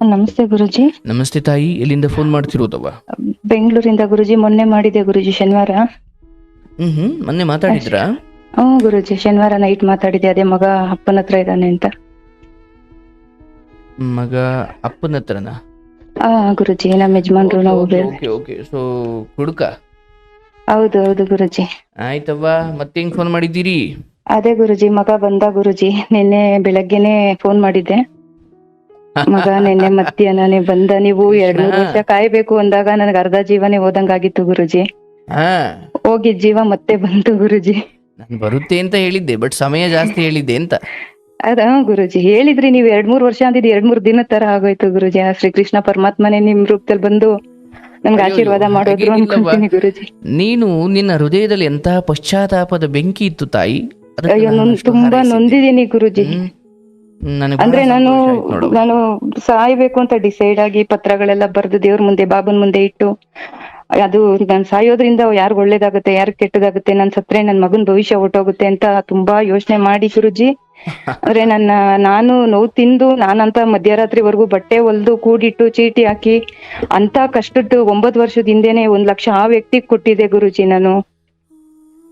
ನಮಸ್ತೆ ಗುರುಜಿ. ನಮಸ್ತೆ ತಾಯಿ ಎಲ್ಲಿಂದ ಫೋನ್ ಮಾಡ್ತಿರೋದವ ಬೆಂಗಳೂರಿಂದ ಗುರುಜಿ ಮೊನ್ನೆ ಮಾಡಿದೆ ಗುರುಜಿ ಶನಿವಾರ. ಹ್ಮ್ ಹ್ಮ್ ಮೊನ್ನೆ ಮಾತಾಡಿದ್ರಾ? ಹ್ಞೂ ಗುರುಜಿ ಶನಿವಾರ ನೈಟ್ ಮಾತಾಡಿದೆ ಅದೇ ಮಗ ಅಪ್ಪನ ಹತ್ರ ಇದ್ದಾನೆ ಅಂತ. ಮಗ ಅಪ್ಪನ ಹತ್ರನ? ಹಾ ಗುರುಜಿ ನಮ್ಮ ಯಜಮಾನ್ರು ನಾವು ಬೇರೆ. Okay okay. ಸೊ ಹುಡುಕ ಹೌದು ಹೌದು ಗುರುಜಿ. ಆಯ್ತವ್ವ ಮತ್ತೆ ಹೆಂಗ್ ಫೋನ್ ಮಾಡಿದ್ದೀರಿ? ಅದೇ ಗುರುಜಿ ಮಗ ಬಂದ ಗುರುಜಿ ನಿನ್ನೆ ಬೆಳಗ್ಗೆನೆ ಫೋನ್ ಮಾಡಿದ್ದೆ. ಮಗ ನಿನ್ನೆ ಮಧ್ಯಾಹ್ನನೇ ಬಂದ ನೀವು ಎರಡ್ ಮೂರು ವರ್ಷ ಕಾಯ್ಬೇಕು ಅಂದಾಗ ನನಗೆ ಅರ್ಧ ಜೀವನೇ ಹೋದಂಗಾಗಿತ್ತು ಗುರುಜಿ. ಹಾ. ಹೋಗಿದ್ ಜೀವ ಮತ್ತೆ ಬಂತು ಗುರುಜಿ. ನಾನು ಬರುತ್ತೆ ಅಂತ ಹೇಳಿದ್ದೆ ಬಟ್ ಸಮಯ ಜಾಸ್ತಿ ಹೇಳಿದ್ದೆ ಅಂತ. ಅದ ಗುರುಜಿ. ಹೇಳಿದ್ರಿ ನೀವ್ ಎರಡ್ ಮೂರ್ ವರ್ಷ ಅಂದಿದ್ ಎರಡ್ ಮೂರ್ ದಿನ ತರ ಆಗೋಯ್ತು ಗುರುಜಿ. ಆ ಶ್ರೀಕೃಷ್ಣ ಪರಮಾತ್ಮನೇ ನಿಮ್ ರೂಪದಲ್ಲಿ ಬಂದು ನಮ್ಗೆ ಅಯ್ಯೋ, ಆಶೀರ್ವಾದ ಮಾಡೋದ್ರು ಹಾಗೇನಿಲ್ಲವ್ವ. ಅನ್ಕೊಂತೀನಿ ಗುರುಜಿ. ನೀನು ನಿನ್ನ ಹೃದಯದಲ್ಲಿ ಎಂತಹ ಪಶ್ಚಾತ್ತಾಪದ ಬೆಂಕಿ ಇತ್ತು ತಾಯಿ? ಅದಕ್ಕೆ ಅಯ್ಯೋ ನಾನು ನೊಂದ್ ಅಷ್ಟು ತುಂಬಾ ಹಾರೈಸಿದ್ದೆ. ನೊಂದಿದೀನಿ ಗುರುಜಿ. ಹ್ಮ್. ಅಂದ್ರೆ ನಾನು. ನಾನು ಸಾಯ್ಬೇಕು ಅಂತ ಡಿಸೈಡ್ ಆಗಿ ಪತ್ರಗಳೆಲ್ಲ ಬರೆದು ದೇವ್ರ ಮುಂದೆ ಬಾಬನ್ ಮುಂದೆ ಇಟ್ಟು ಅದು ನಾನು ಸಾಯೋದ್ರಿಂದ ಯಾರಿಗ್ ಒಳ್ಳೇದಾಗುತ್ತೆ ಯಾರಿಗ್ ಕೆಟ್ಟದಾಗುತ್ತೆ ನನ್ ಸತ್ರೆ ನನ್ ಮಗನ್ ಭವಿಷ್ಯ ಹೊರ್ಟೋಗುತ್ತೆ ಅಂತ ತುಂಬಾ ಯೋಚನೆ ಮಾಡಿ ಗುರುಜಿ ಅಂದ್ರೆ ನನ್ನ ನಾನು ನೋವು ತಿಂದು ನಾನಂತ ಮಧ್ಯರಾತ್ರಿವರೆಗೂ ಬಟ್ಟೆ ಹೊಲ್ದು ಕೂಡಿಟ್ಟು ಚೀಟಿ ಹಾಕಿ ಅಂತ ಕಷ್ಟದ್ದು ಒಂಬತ್ತು ವರ್ಷದ ಹಿಂದೆನೆ ಒಂದ್ ಲಕ್ಷ ಆ ವ್ಯಕ್ತಿಗೆ ಕೊಟ್ಟಿದೆ ಗುರುಜಿ ನಾನು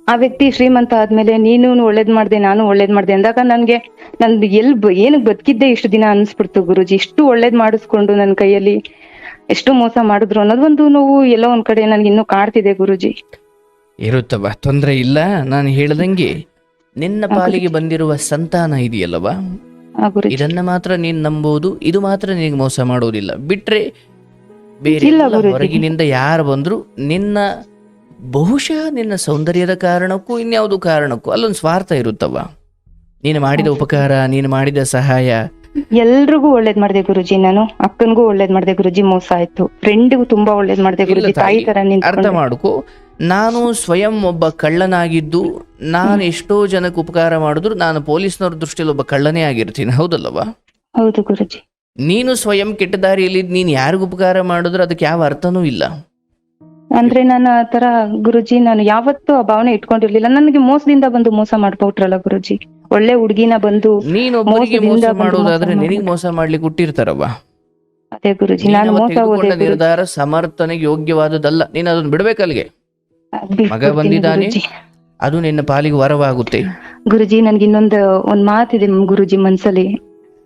ಆ ವ್ಯಕ್ತಿ ಶ್ರೀಮಂತ ಆದ್ಮೇಲೆ ನೀನು ಒಳ್ಳೇದ್ ಮಾಡ್ದೆ ನಾನು ಒಳ್ಳೇದ್ ಮಾಡ್ದೆ ಅಂದಾಗ ನನ್ಗೆ ನನ್ ಎಲ್ ಏನಕ್ ಬದುಕಿದ್ದೆ ಇಷ್ಟು ದಿನ ಅನ್ಸ್ಬಿಡ್ತು ಗುರುಜಿ. ಇಷ್ಟು ಒಳ್ಳೇದ್ ಮಾಡಿಸ್ಕೊಂಡು ನನ್ ಕೈಯಲ್ಲಿ ಎಷ್ಟು ಮೋಸ ಮಾಡಿದ್ರು ಅನ್ನೋದೊಂದು ನೋವು ಎಲ್ಲೋ ಒಂದ್ ಕಡೆ ನನ್ಗೆ ಇನ್ನೂ ಕಾಡ್ತಿದೆ ಗುರುಜಿ. ಇರುತ್ತವ ತೊಂದ್ರೆ ಇಲ್ಲ ನಾನು ಹೇಳ್ದಂಗೆ. ನಿನ್ನ ಪಾಲಿಗೆ ಬಂದಿರುವ ಸಂತಾನ ಇದೆಯಲ್ಲವಾ ಇದನ್ನ ಮಾತ್ರ ನೀನ್ ನಂಬೋದು ಇದು ಮಾತ್ರ ನಿನಗೆ ಮೋಸ ಮಾಡೋದಿಲ್ಲ. ಬಿಟ್ರೆ ಬೇರೆ ಹೊರಗಿನಿಂದ ಯಾರು ಬಂದ್ರು ನಿನ್ನ ಬಹುಶಃ ನಿನ್ನ ಸೌಂದರ್ಯದ ಕಾರಣಕ್ಕೂ ಇನ್ಯಾವುದು ಕಾರಣಕ್ಕೂ ಅಲ್ಲೊಂದು ಸ್ವಾರ್ಥ ಇರುತ್ತವ ನೀನು ಮಾಡಿದ ಉಪಕಾರ ನೀನು ಮಾಡಿದ ಸಹಾಯ. ಎಲ್ರಿಗೂ ಒಳ್ಳೇದ್ ಮಾಡ್ದೆ ಗುರುಜಿ ನಾನು. ಅಕ್ಕನ್ಗೂ ಒಳ್ಳೇದ್ ಮಾಡ್ದೆ ಗುರುಜಿ ಮೋಸ ಆಯ್ತು. ಫ್ರೆಂಡ್ಗೂ ತುಂಬಾ ಒಳ್ಳೇದ್ ಮಾಡ್ದೆ ಗುರುಜಿ. ತಾಯಿ, ತರ ಅರ್ಥ ಮಾಡ್ಕೋ. ಮಾಡ್ಕೊ ನಾನು ಸ್ವಯಂ ಒಬ್ಬ ಕಳ್ಳನಾಗಿದ್ದು ನಾನು ಎಷ್ಟೋ ಜನಕ್ಕೆ ಉಪಕಾರ ಮಾಡಿದ್ರು ನಾನು ಪೊಲೀಸ್ನವ್ರ ದೃಷ್ಟಿಯಲ್ಲಿ ಒಬ್ಬ ಕಳ್ಳನೇ ಆಗಿರ್ತೀನಿ. ಹೌದಲ್ಲವಾ ಹೌದು ಗುರುಜಿ. ನೀನು ಸ್ವಯಂ ಕೆಟ್ಟ ದಾರಿಯಲ್ಲಿ ನೀನು ಯಾರಿಗೂ ಉಪಕಾರ ಮಾಡಿದ್ರು ಅದಕ್ಕೆ ಯಾವ ಅರ್ಥನೂ ಇಲ್ಲ. ಅಂದ್ರೆ ನಾನು ಆ ತರ ಗುರುಜಿ ನಾನು ಯಾವತ್ತೂ ಆ ಭಾವನೆ ಇಟ್ಕೊಂಡಿರ್ಲಿಲ್ಲ ನನಗೆ ಮೋಸದಿಂದ ಬಂದು ಮೋಸ ಮಾಡ್ಬೋಟ್ರಲ್ಲ ಗುರುಜಿ ಒಳ್ಳೆ ಹುಡುಗಿನ ಬಂದು ಮೋಸ ಮೋಸದಿಂದ ಬಂದು ಮಾಡೋದಾದ್ರೆ ಮೋಸ ನಿನಗೆ ಮೋಸ ಮಾಡ್ಲಿಕ್ಕೆ ಹುಟ್ಟಿರ್ತಾರವ್ವ ಅದೇ ಗುರುಜಿ ನಾನು ಮೋಸ ಹೋದೆ ತೆಗೆದುಕೊಂಡ ಗುರುಜಿ. ನಿರ್ಧಾರ ಸಮರ್ಥನೆಗೆ ಯೋಗ್ಯವಾದದ್ದಲ್ಲ ನೀನು ಅದನ್ನ ಬಿಡ್ಬೇಕಲ್ಲಿಗೆ ಅದ್ ಮಗ ಬಂದಿದ್ದಾನೆ. ಗುರೂಜಿ. ಅದು ನಿನ್ನ ಪಾಲಿಗೆ ವರವಾಗುತ್ತೆ ಗುರುಜಿ ನನ್ಗೆ ಇನ್ನೊಂದು ಒಂದ್ ಮಾತಿದೆ ಗುರುಜಿ ಮನ್ಸಲ್ಲಿ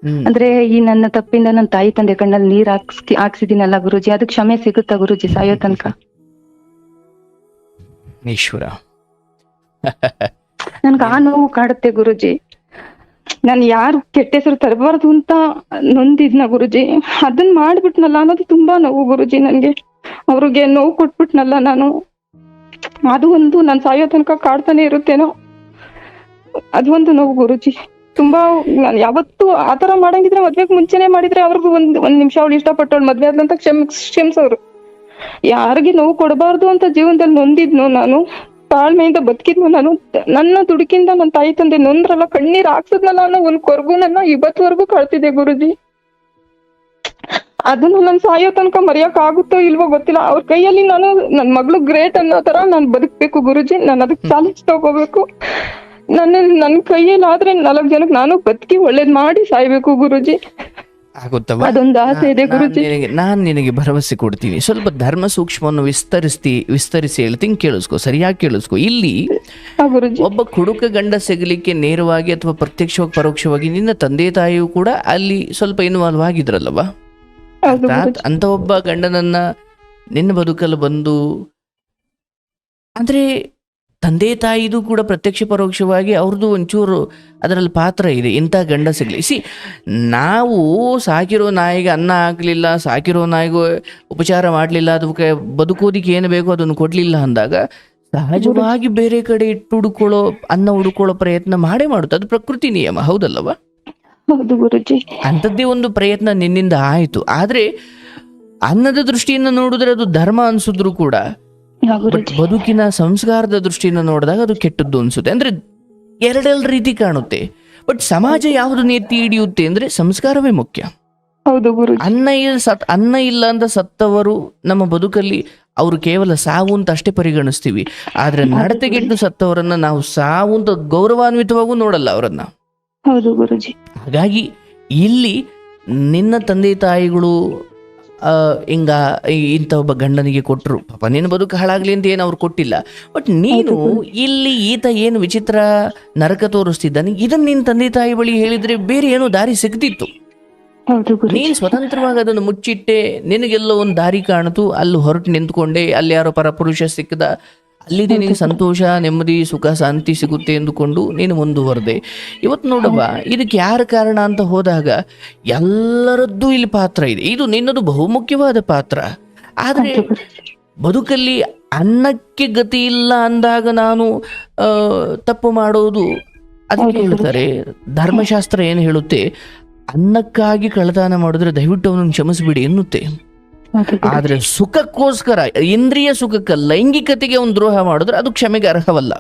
ಹ್ಮ್. ಅಂದ್ರೆ ಈ ನನ್ನ ತಪ್ಪಿಂದ ನನ್ನ ತಾಯಿ ತಂದೆ ಕಣ್ಣಲ್ಲಿ ನೀರ್ ಹಾಕ್ಸಿ ಹಾಕ್ಸಿದೀನಲ್ಲ ಗುರುಜಿ ಅದಕ್ಕೆ ಕ್ಷಮೆ ಸಿಗುತ್ತಾ ಗುರುಜಿ ಸಾಯೋ ತನಕ ಈಶ್ವರ ನನ್ಗೆ ಆ ನೋವು ಕಾಡುತ್ತೆ ಗುರುಜಿ. ನಾನು ಯಾರು ಕೆಟ್ಟ ಹೆಸರು ತರಬಾರ್ದು ಅಂತ ನೊಂದಿದ್ನ ಗುರುಜಿ. ಅದನ್ನ ಮಾಡ್ಬಿಟ್ನಲ್ಲ ಅನ್ನೋದು ತುಂಬಾ ನೋವು ಗುರುಜಿ ನನ್ಗೆ. ಅವ್ರಿಗೆ ನೋವು ಕೊಟ್ಬಿಟ್ನಲ್ಲ ನಾನು. ಅದು ಒಂದು ನಾನ್ ಸಾಯೋ ತನಕ ಕಾಡ್ತಾನೆ ಇರುತ್ತೇನೋ. ಅದು ಒಂದು ನೋವು ಗುರುಜಿ. ತುಂಬಾ ನಾನು ಯಾವತ್ತು ಆತರ ಮಾಡಂಗಿದ್ರೆ ಮದ್ವೆಗ್ ಮುಂಚೆನೆ ಮಾಡಿದ್ರೆ ಅವ್ರಿಗೂ ಒಂದ್ ಒಂದ್ ನಿಮಿಷ ಅವ್ಳು ಇಷ್ಟಪಟ್ಟವಳು ಮದ್ವೆ ಆದ್ಲಂತ ಕ್ಷಮ್, ಕ್ಷಮಿಸೋರು. ಯಾರಿಗೆ ನೋವು ಕೊಡಬಾರ್ದು ಅಂತ ಜೀವನದಲ್ಲಿ ನೊಂದಿದ್ನು ನಾನು, ತಾಳ್ಮೆಯಿಂದ ಬದುಕಿದ್ನು ನಾನು, ನನ್ನ ದುಡುಕಿಂದ ನನ್ನ ತಾಯಿ ತಂದೆ ನೊಂದ್ರಲ್ಲ, ಕಣ್ಣೀರ್ ಹಾಕ್ಸದ್ನಲ್ಲ ಅನ್ನೋ ಒಂದ್ ಕೊರಗು ನನ್ನ ಇವತ್ವರೆಗೂ ಕಳ್ತಿದೆ ಗುರುಜಿ. ಅದನ್ನ ನನ್ ಸಾಯೋ ತನಕ ಮರೆಯಕ್ ಆಗುತ್ತೋ ಇಲ್ವೋ ಗೊತ್ತಿಲ್ಲ. ಅವ್ರ ಕೈಯಲ್ಲಿ ನಾನು, ನನ್ ಮಗಳು ಗ್ರೇಟ್ ಅನ್ನೋ ತರ ನಾನು ಬದುಕ್ಬೇಕು ಗುರುಜಿ. ನಾನು ಅದಕ್ಕೆ ಚಾಲೆಂಜ್ ತಗೋಬೇಕು. ನನ್ನ, ನನ್ ಕೈಯಲ್ಲಿ ಆದ್ರೆ ನಾಲ್ಕು ಜನಕ್ಕೆ ನಾನು ಬದುಕಿ ಒಳ್ಳೇದ್ ಮಾಡಿ ಸಾಯ್ಬೇಕು ಗುರುಜಿ. ಆಗುತ್ತವ? ನಾನು ನಿನಗೆ ಭರವಸೆ ಕೊಡ್ತೀನಿ. ಸ್ವಲ್ಪ ಧರ್ಮ ಸೂಕ್ಷ್ಮವನ್ನು ವಿಸ್ತರಿಸ್ತಿ ವಿಸ್ತರಿಸಿ ಹೇಳ್ತೀನಿ ಕೇಳಿಸ್ಕೊ ಸರಿಯಾಗಿ ಕೇಳಿಸ್ಕೊ. ಇಲ್ಲಿ ಒಬ್ಬ ಕುಡುಕ ಗಂಡ ಸಿಗಲಿಕ್ಕೆ ನೇರವಾಗಿ ಅಥವಾ ಪ್ರತ್ಯಕ್ಷವಾಗಿ ಪರೋಕ್ಷವಾಗಿ ನಿನ್ನ ತಂದೆ ತಾಯಿಯು ಕೂಡ ಅಲ್ಲಿ ಸ್ವಲ್ಪ ಇನ್ವಾಲ್ವ್ ಆಗಿದ್ರಲ್ಲವಾ? ಅಂತ ಒಬ್ಬ ಗಂಡನನ್ನ ನಿನ್ನ ಬದುಕಲು ಬಂದು ಅಂದ್ರೆ ತಂದೆ ತಾಯಿದು ಕೂಡ ಪ್ರತ್ಯಕ್ಷ ಪರೋಕ್ಷವಾಗಿ ಅವ್ರದ್ದು ಒಂಚೂರು ಅದರಲ್ಲಿ ಪಾತ್ರ ಇದೆ ಇಂಥ ಗಂಡ ಸಿಗಲಿ ಸಿ ನಾವು ಸಾಕಿರೋ ನಾಯಿಗೆ ಅನ್ನ ಹಾಕಲಿಲ್ಲ ಸಾಕಿರೋ ನಾಯಿಗೂ ಉಪಚಾರ ಮಾಡಲಿಲ್ಲ ಅದಕ್ಕೆ ಬದುಕೋದಿಕ್ಕೆ ಏನು ಬೇಕೋ ಅದನ್ನು ಕೊಡಲಿಲ್ಲ ಅಂದಾಗ ಸಹಜವಾಗಿ ಬೇರೆ ಕಡೆ ಇಟ್ಟು ಹುಡುಕೊಳ್ಳೋ ಅನ್ನ ಹುಡುಕೊಳ್ಳೋ ಪ್ರಯತ್ನ ಮಾಡೇ ಮಾಡುತ್ತೆ. ಅದು ಪ್ರಕೃತಿ ನಿಯಮ ಹೌದಲ್ಲವ? ಹೌದು ಗುರುಜಿ. ಅಂಥದ್ದೇ ಒಂದು ಪ್ರಯತ್ನ ನಿನ್ನಿಂದ ಆಯಿತು. ಆದರೆ ಅನ್ನದ ದೃಷ್ಟಿಯಿಂದ ನೋಡಿದ್ರೆ ಅದು ಧರ್ಮ ಅನ್ಸಿದ್ರು ಕೂಡ ಬಟ್ ಬದುಕಿನ ಸಂಸ್ಕಾರದ ದೃಷ್ಟಿಯಿಂದ ನೋಡಿದಾಗ ಅದು ಕೆಟ್ಟದ್ದು ಅನ್ಸುತ್ತೆ. ಅಂದ್ರೆ ಎರಡೆರಡು ರೀತಿ ಕಾಣುತ್ತೆ. ಬಟ್ ಸಮಾಜ ಯಾವುದು ಎತ್ತಿ ಹಿಡಿಯುತ್ತೆ ಅಂದ್ರೆ ಸಂಸ್ಕಾರವೇ ಮುಖ್ಯ. ಹೌದು ಅನ್ನ ಇಲ್ಲ ಸತ್ ಅನ್ನ ಇಲ್ಲ ಅಂತ ಸತ್ತವರು ನಮ್ಮ ಬದುಕಲ್ಲಿ ಅವರು ಕೇವಲ ಸಾವು ಅಂತ ಅಷ್ಟೇ ಪರಿಗಣಿಸ್ತೀವಿ. ಆದ್ರೆ ನಡತೆಗೆಟ್ಟು ಸತ್ತವರನ್ನ ನಾವು ಸಾವು ಅಂತ ಗೌರವಾನ್ವಿತವಾಗೂ ನೋಡಲ್ಲ ಅವರನ್ನ. ಹೌದು ಗುರುಜಿ. ಹಾಗಾಗಿ ಇಲ್ಲಿ ನಿನ್ನ ತಂದೆ ತಾಯಿಗಳು ಹಿಂಗ ಇಂಥ ಒಬ್ಬ ಗಂಡನಿಗೆ ಕೊಟ್ಟರು ಪಾಪ ನಿನ್ನ ಬದುಕು ಹಾಳಾಗ್ಲಿ ಅಂತ ಏನು ಅವ್ರು ಕೊಟ್ಟಿಲ್ಲ. ಬಟ್ ನೀನು ಇಲ್ಲಿ ಈತ ಏನು ವಿಚಿತ್ರ ನರಕ ತೋರಿಸ್ತಿದ್ದಾನೆ ಇದನ್ನ ನಿನ್ನ ತಂದೆ ತಾಯಿ ಬಳಿ ಹೇಳಿದ್ರೆ ಬೇರೆ ಏನೋ ದಾರಿ ಸಿಗ್ತಿತ್ತು. ನೀನ್ ನೀನು ಸ್ವತಂತ್ರವಾಗಿ ಅದನ್ನು ಮುಚ್ಚಿಟ್ಟೆ ನಿನಗೆಲ್ಲೋ ಒಂದು ದಾರಿ ಕಾಣಿತು ಅಲ್ಲಿ ಹೊರಟು ನಿಂತ್ಕೊಂಡೆ ಅಲ್ಲಿ ಯಾರೋ ಪರಪುರುಷ ಸಿಕ್ಕದ ಅಲ್ಲಿ ನಿನಗೆ ಸಂತೋಷ ನೆಮ್ಮದಿ ಸುಖ ಶಾಂತಿ ಸಿಗುತ್ತೆ ಎಂದುಕೊಂಡು ನೀನು ಮುಂದುವರೆದೆ. ಇವತ್ತು ನೋಡವ್ವ ಇದಕ್ಕೆ ಯಾರ ಕಾರಣ ಅಂತ ಹೋದಾಗ ಎಲ್ಲರದ್ದು ಇಲ್ಲಿ ಪಾತ್ರ ಇದೆ. ಇದು ನಿನ್ನದು ಬಹುಮುಖ್ಯವಾದ ಪಾತ್ರ. ಆದರೆ ಬದುಕಲ್ಲಿ ಅನ್ನಕ್ಕೆ ಗತಿ ಇಲ್ಲ ಅಂದಾಗ ನಾನು ತಪ್ಪು ಮಾಡೋದು ಅದಕ್ಕೆ ಹೇಳ್ತಾರೆ. ಧರ್ಮಶಾಸ್ತ್ರ ಏನು ಹೇಳುತ್ತೆ? ಅನ್ನಕ್ಕಾಗಿ ಕಳ್ಳತನ ಮಾಡಿದ್ರೆ ದಯವಿಟ್ಟು ಅವನನ್ನು ಕ್ಷಮಿಸಿಬಿಡಿ ಎನ್ನುತ್ತೆ. ಆದ್ರೆ ಸುಖಕ್ಕೋಸ್ಕರ ಇಂದ್ರಿಯ ಸುಖಕ್ಕೆ ಲೈಂಗಿಕತೆಗೆ ಒಂದು ದ್ರೋಹ ಮಾಡಿದ್ರೆ ಅದು ಕ್ಷಮೆಗೆ ಅರ್ಹವಲ್ಲ.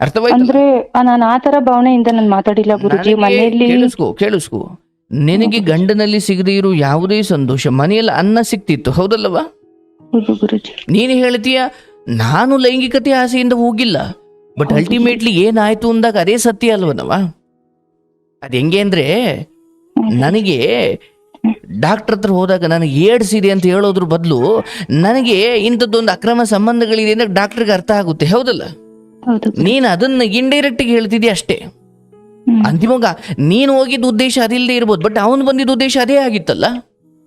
ಅರ್ಥವಾಯ್ತು? ಅಂದ್ರೆ ನಾನು ಆ ತರ ಭಾವನೆಯಿಂದ ನಾನು ಮಾತಾಡಿಲ್ಲ ಗುರುಜಿ. ಮನೆಯಲ್ಲಿ ಕೇಳಿಸ್ಕೋ ಕೇಳಿಸ್ಕೋ. ನಿನಗೆ ಗಂಡನಲ್ಲಿ ಸಿಗದೇ ಇರೋ ಯಾವುದೇ ಸಂತೋಷ ಮನೆಯಲ್ಲಿ ಅನ್ನ ಸಿಕ್ತಿತ್ತು ಹೌದಲ್ಲವಾ? ನೀನು ಹೇಳ್ತೀಯ ನಾನು ಲೈಂಗಿಕತೆ ಆಸೆಯಿಂದ ಹೋಗಿಲ್ಲ ಬಟ್ ಅಲ್ಟಿಮೇಟ್ಲಿ ಏನಾಯ್ತು ಅಂದಾಗ ಅದೇ ಸತ್ಯ ಅಲ್ವನವಾ? ಅದ್ ಹೆಂಗೆ ಅಂದ್ರೆ ನನಗೆ ಡಾಕ್ಟರ್ ಹತ್ರ ಹೋದಾಗ ನನಗೆ ಏಡ್ಸ್ ಇದೆ ಅಂತ ಹೇಳೋದ್ರ ಬದಲು ನನಗೆ ಇಂಥದ್ದೊಂದು ಅಕ್ರಮ ಸಂಬಂಧಗಳಿದೆ ಅಂದ್ರೆ ಡಾಕ್ಟರ್ಗೆ ಅರ್ಥ ಆಗುತ್ತೆ ಹೌದಲ್ಲ. ನೀನು ಅದನ್ನ ಇಂಡೈರೆಕ್ಟ್ ಹೇಳ್ತಿದ್ಯಾ ಅಷ್ಟೇ? ಅಂತಿಮಗ ನೀನು ಹೋಗಿದ್ದ ಉದ್ದೇಶ ಅದಿಲ್ಲದೆ ಇರ್ಬೋದು ಬಟ್ ಅವನು ಬಂದಿದ್ದ ಉದ್ದೇಶ ಅದೇ ಆಗಿತ್ತಲ್ಲ?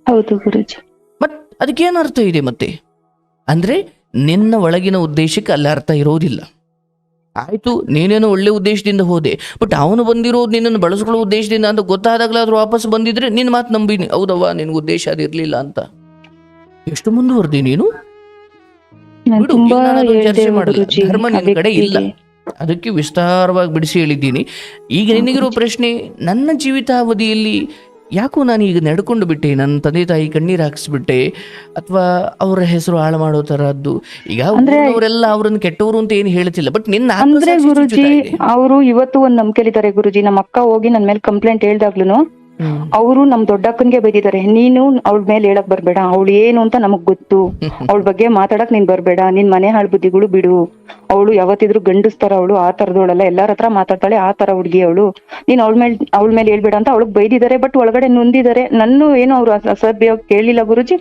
ಹೌದು ಗುರುಜಿ. ಮತ್ ಅದಕ್ಕೇನು ಅರ್ಥ ಇದೆ ಮತ್ತೆ? ಅಂದ್ರೆ ನಿನ್ನ ಒಳಗಿನ ಉದ್ದೇಶಕ್ಕೆ ಅಲ್ಲಿ ಅರ್ಥ ಇರೋದಿಲ್ಲ. ಆಯ್ತು ನೀನೇನೋ ಒಳ್ಳೆ ಉದ್ದೇಶದಿಂದ ಹೋದೆ ಬಟ್ ಅವನು ಬಂದಿರೋದು ನಿನ್ನನ್ನು ಬಳಸ್ಕೊಳ್ಳೋ ಉದ್ದೇಶದಿಂದ ಅಂತ ಗೊತ್ತಾದಾಗಲಾದ್ರೂ ವಾಪಸ್ ಬಂದಿದ್ರೆ ನಿನ್ನ ಮಾತು ನಂಬಿನಿ. ಹೌದವ್ವ ನಿನ್ಗೆ ಉದ್ದೇಶ ಅದಿರಲಿಲ್ಲ ಅಂತ. ಎಷ್ಟು ಮುಂದುವರೆದಿ ನೀನು? ಚರ್ಚೆ ಮಾಡಲ್ಲ. ಧರ್ಮ ನಿನ್ನ ಕಡೆ ಇಲ್ಲ. ಅದಕ್ಕೆ ವಿಸ್ತಾರವಾಗಿ ಬಿಡಿಸಿ ಹೇಳಿದ್ದೀನಿ. ಈಗ ನಿನಗಿರೋ ಪ್ರಶ್ನೆ ನನ್ನ ಜೀವಿತಾವಧಿಯಲ್ಲಿ ಯಾಕೋ ನಾನು ಈಗ ನಡ್ಕೊಂಡು ಬಿಟ್ಟೆ? ನನ್ನ ತಂದೆ ತಾಯಿ ಕಣ್ಣೀರು ಹಾಕಿಸ್ಬಿಟ್ಟೆ. ಅಥವಾ ಅವರ ಹೆಸರು ಹಾಳು ಮಾಡೋ ತರದ್ದು ಈಗ ಅವರೆಲ್ಲ ಅವ್ರನ್ನ ಕೆಟ್ಟವರು ಅಂತ ಏನು ಹೇಳ್ತಿಲ್ಲ. ಬಟ್ ನಿನ್ನ ಅಂದ್ರೆ ಗುರುಜಿ ಅವರು ಇವತ್ತು ಒಂದ್ ನಂಬಿಕೆಲಿದ್ದಾರೆ ಗುರುಜಿ. ನಮ್ಮ ಅಕ್ಕ ಹೋಗಿ ನನ್ ಮೇಲೆ ಕಂಪ್ಲೇಂಟ್ ಹೇಳ್ದಾಗ್ಲೂ. ಅವರು ನಮ್ ದೊಡ್ಡಕ್ಕನ್ಗೆ ಬೈದಿದ್ದಾರೆ ನೀನು ಅವಳ ಮೇಲೆ ಹೇಳಕ್ ಬರ್ಬೇಡ ಅವಳು ಏನು ಅಂತ ನಮಗ್ ಗೊತ್ತು. ಅವಳ ಬಗ್ಗೆ ಮಾತಾಡಕ್ ನೀನ್ ಬರ್ಬೇಡ ನಿನ್ ಮನೆ ಹಾಳ್ ಬುದ್ಧಿಗಳು ಬಿಡು. ಅವಳು ಯಾವತ್ತಿದ್ರು ಗಂಡಸ್ತಾರ ಅವಳು ಆ ತರದವಳಲ್ಲ ಎಲ್ಲಾರ ಹತ್ರ ಮಾತಾಡ್ತಾಳೆ ಆ ತರ ಹುಡುಗಿ ಅವಳು. ನೀನ್ ಅವಳ ಮೇಲೆ ಅವಳ ಮೇಲೆ ಹೇಳ್ಬೇಡ ಅಂತ ಅವಳಗ್ ಬೈದಿದ್ದಾರೆ ಬಟ್ ಒಳಗಡೆ ನೊಂದಿದ್ದಾರೆ. ನನ್ನ ಏನು ಅವ್ರು ಅಸ- ಅಸಭ್ಯ ಕೇಳಿಲ್ಲ ಗುರುಜಿ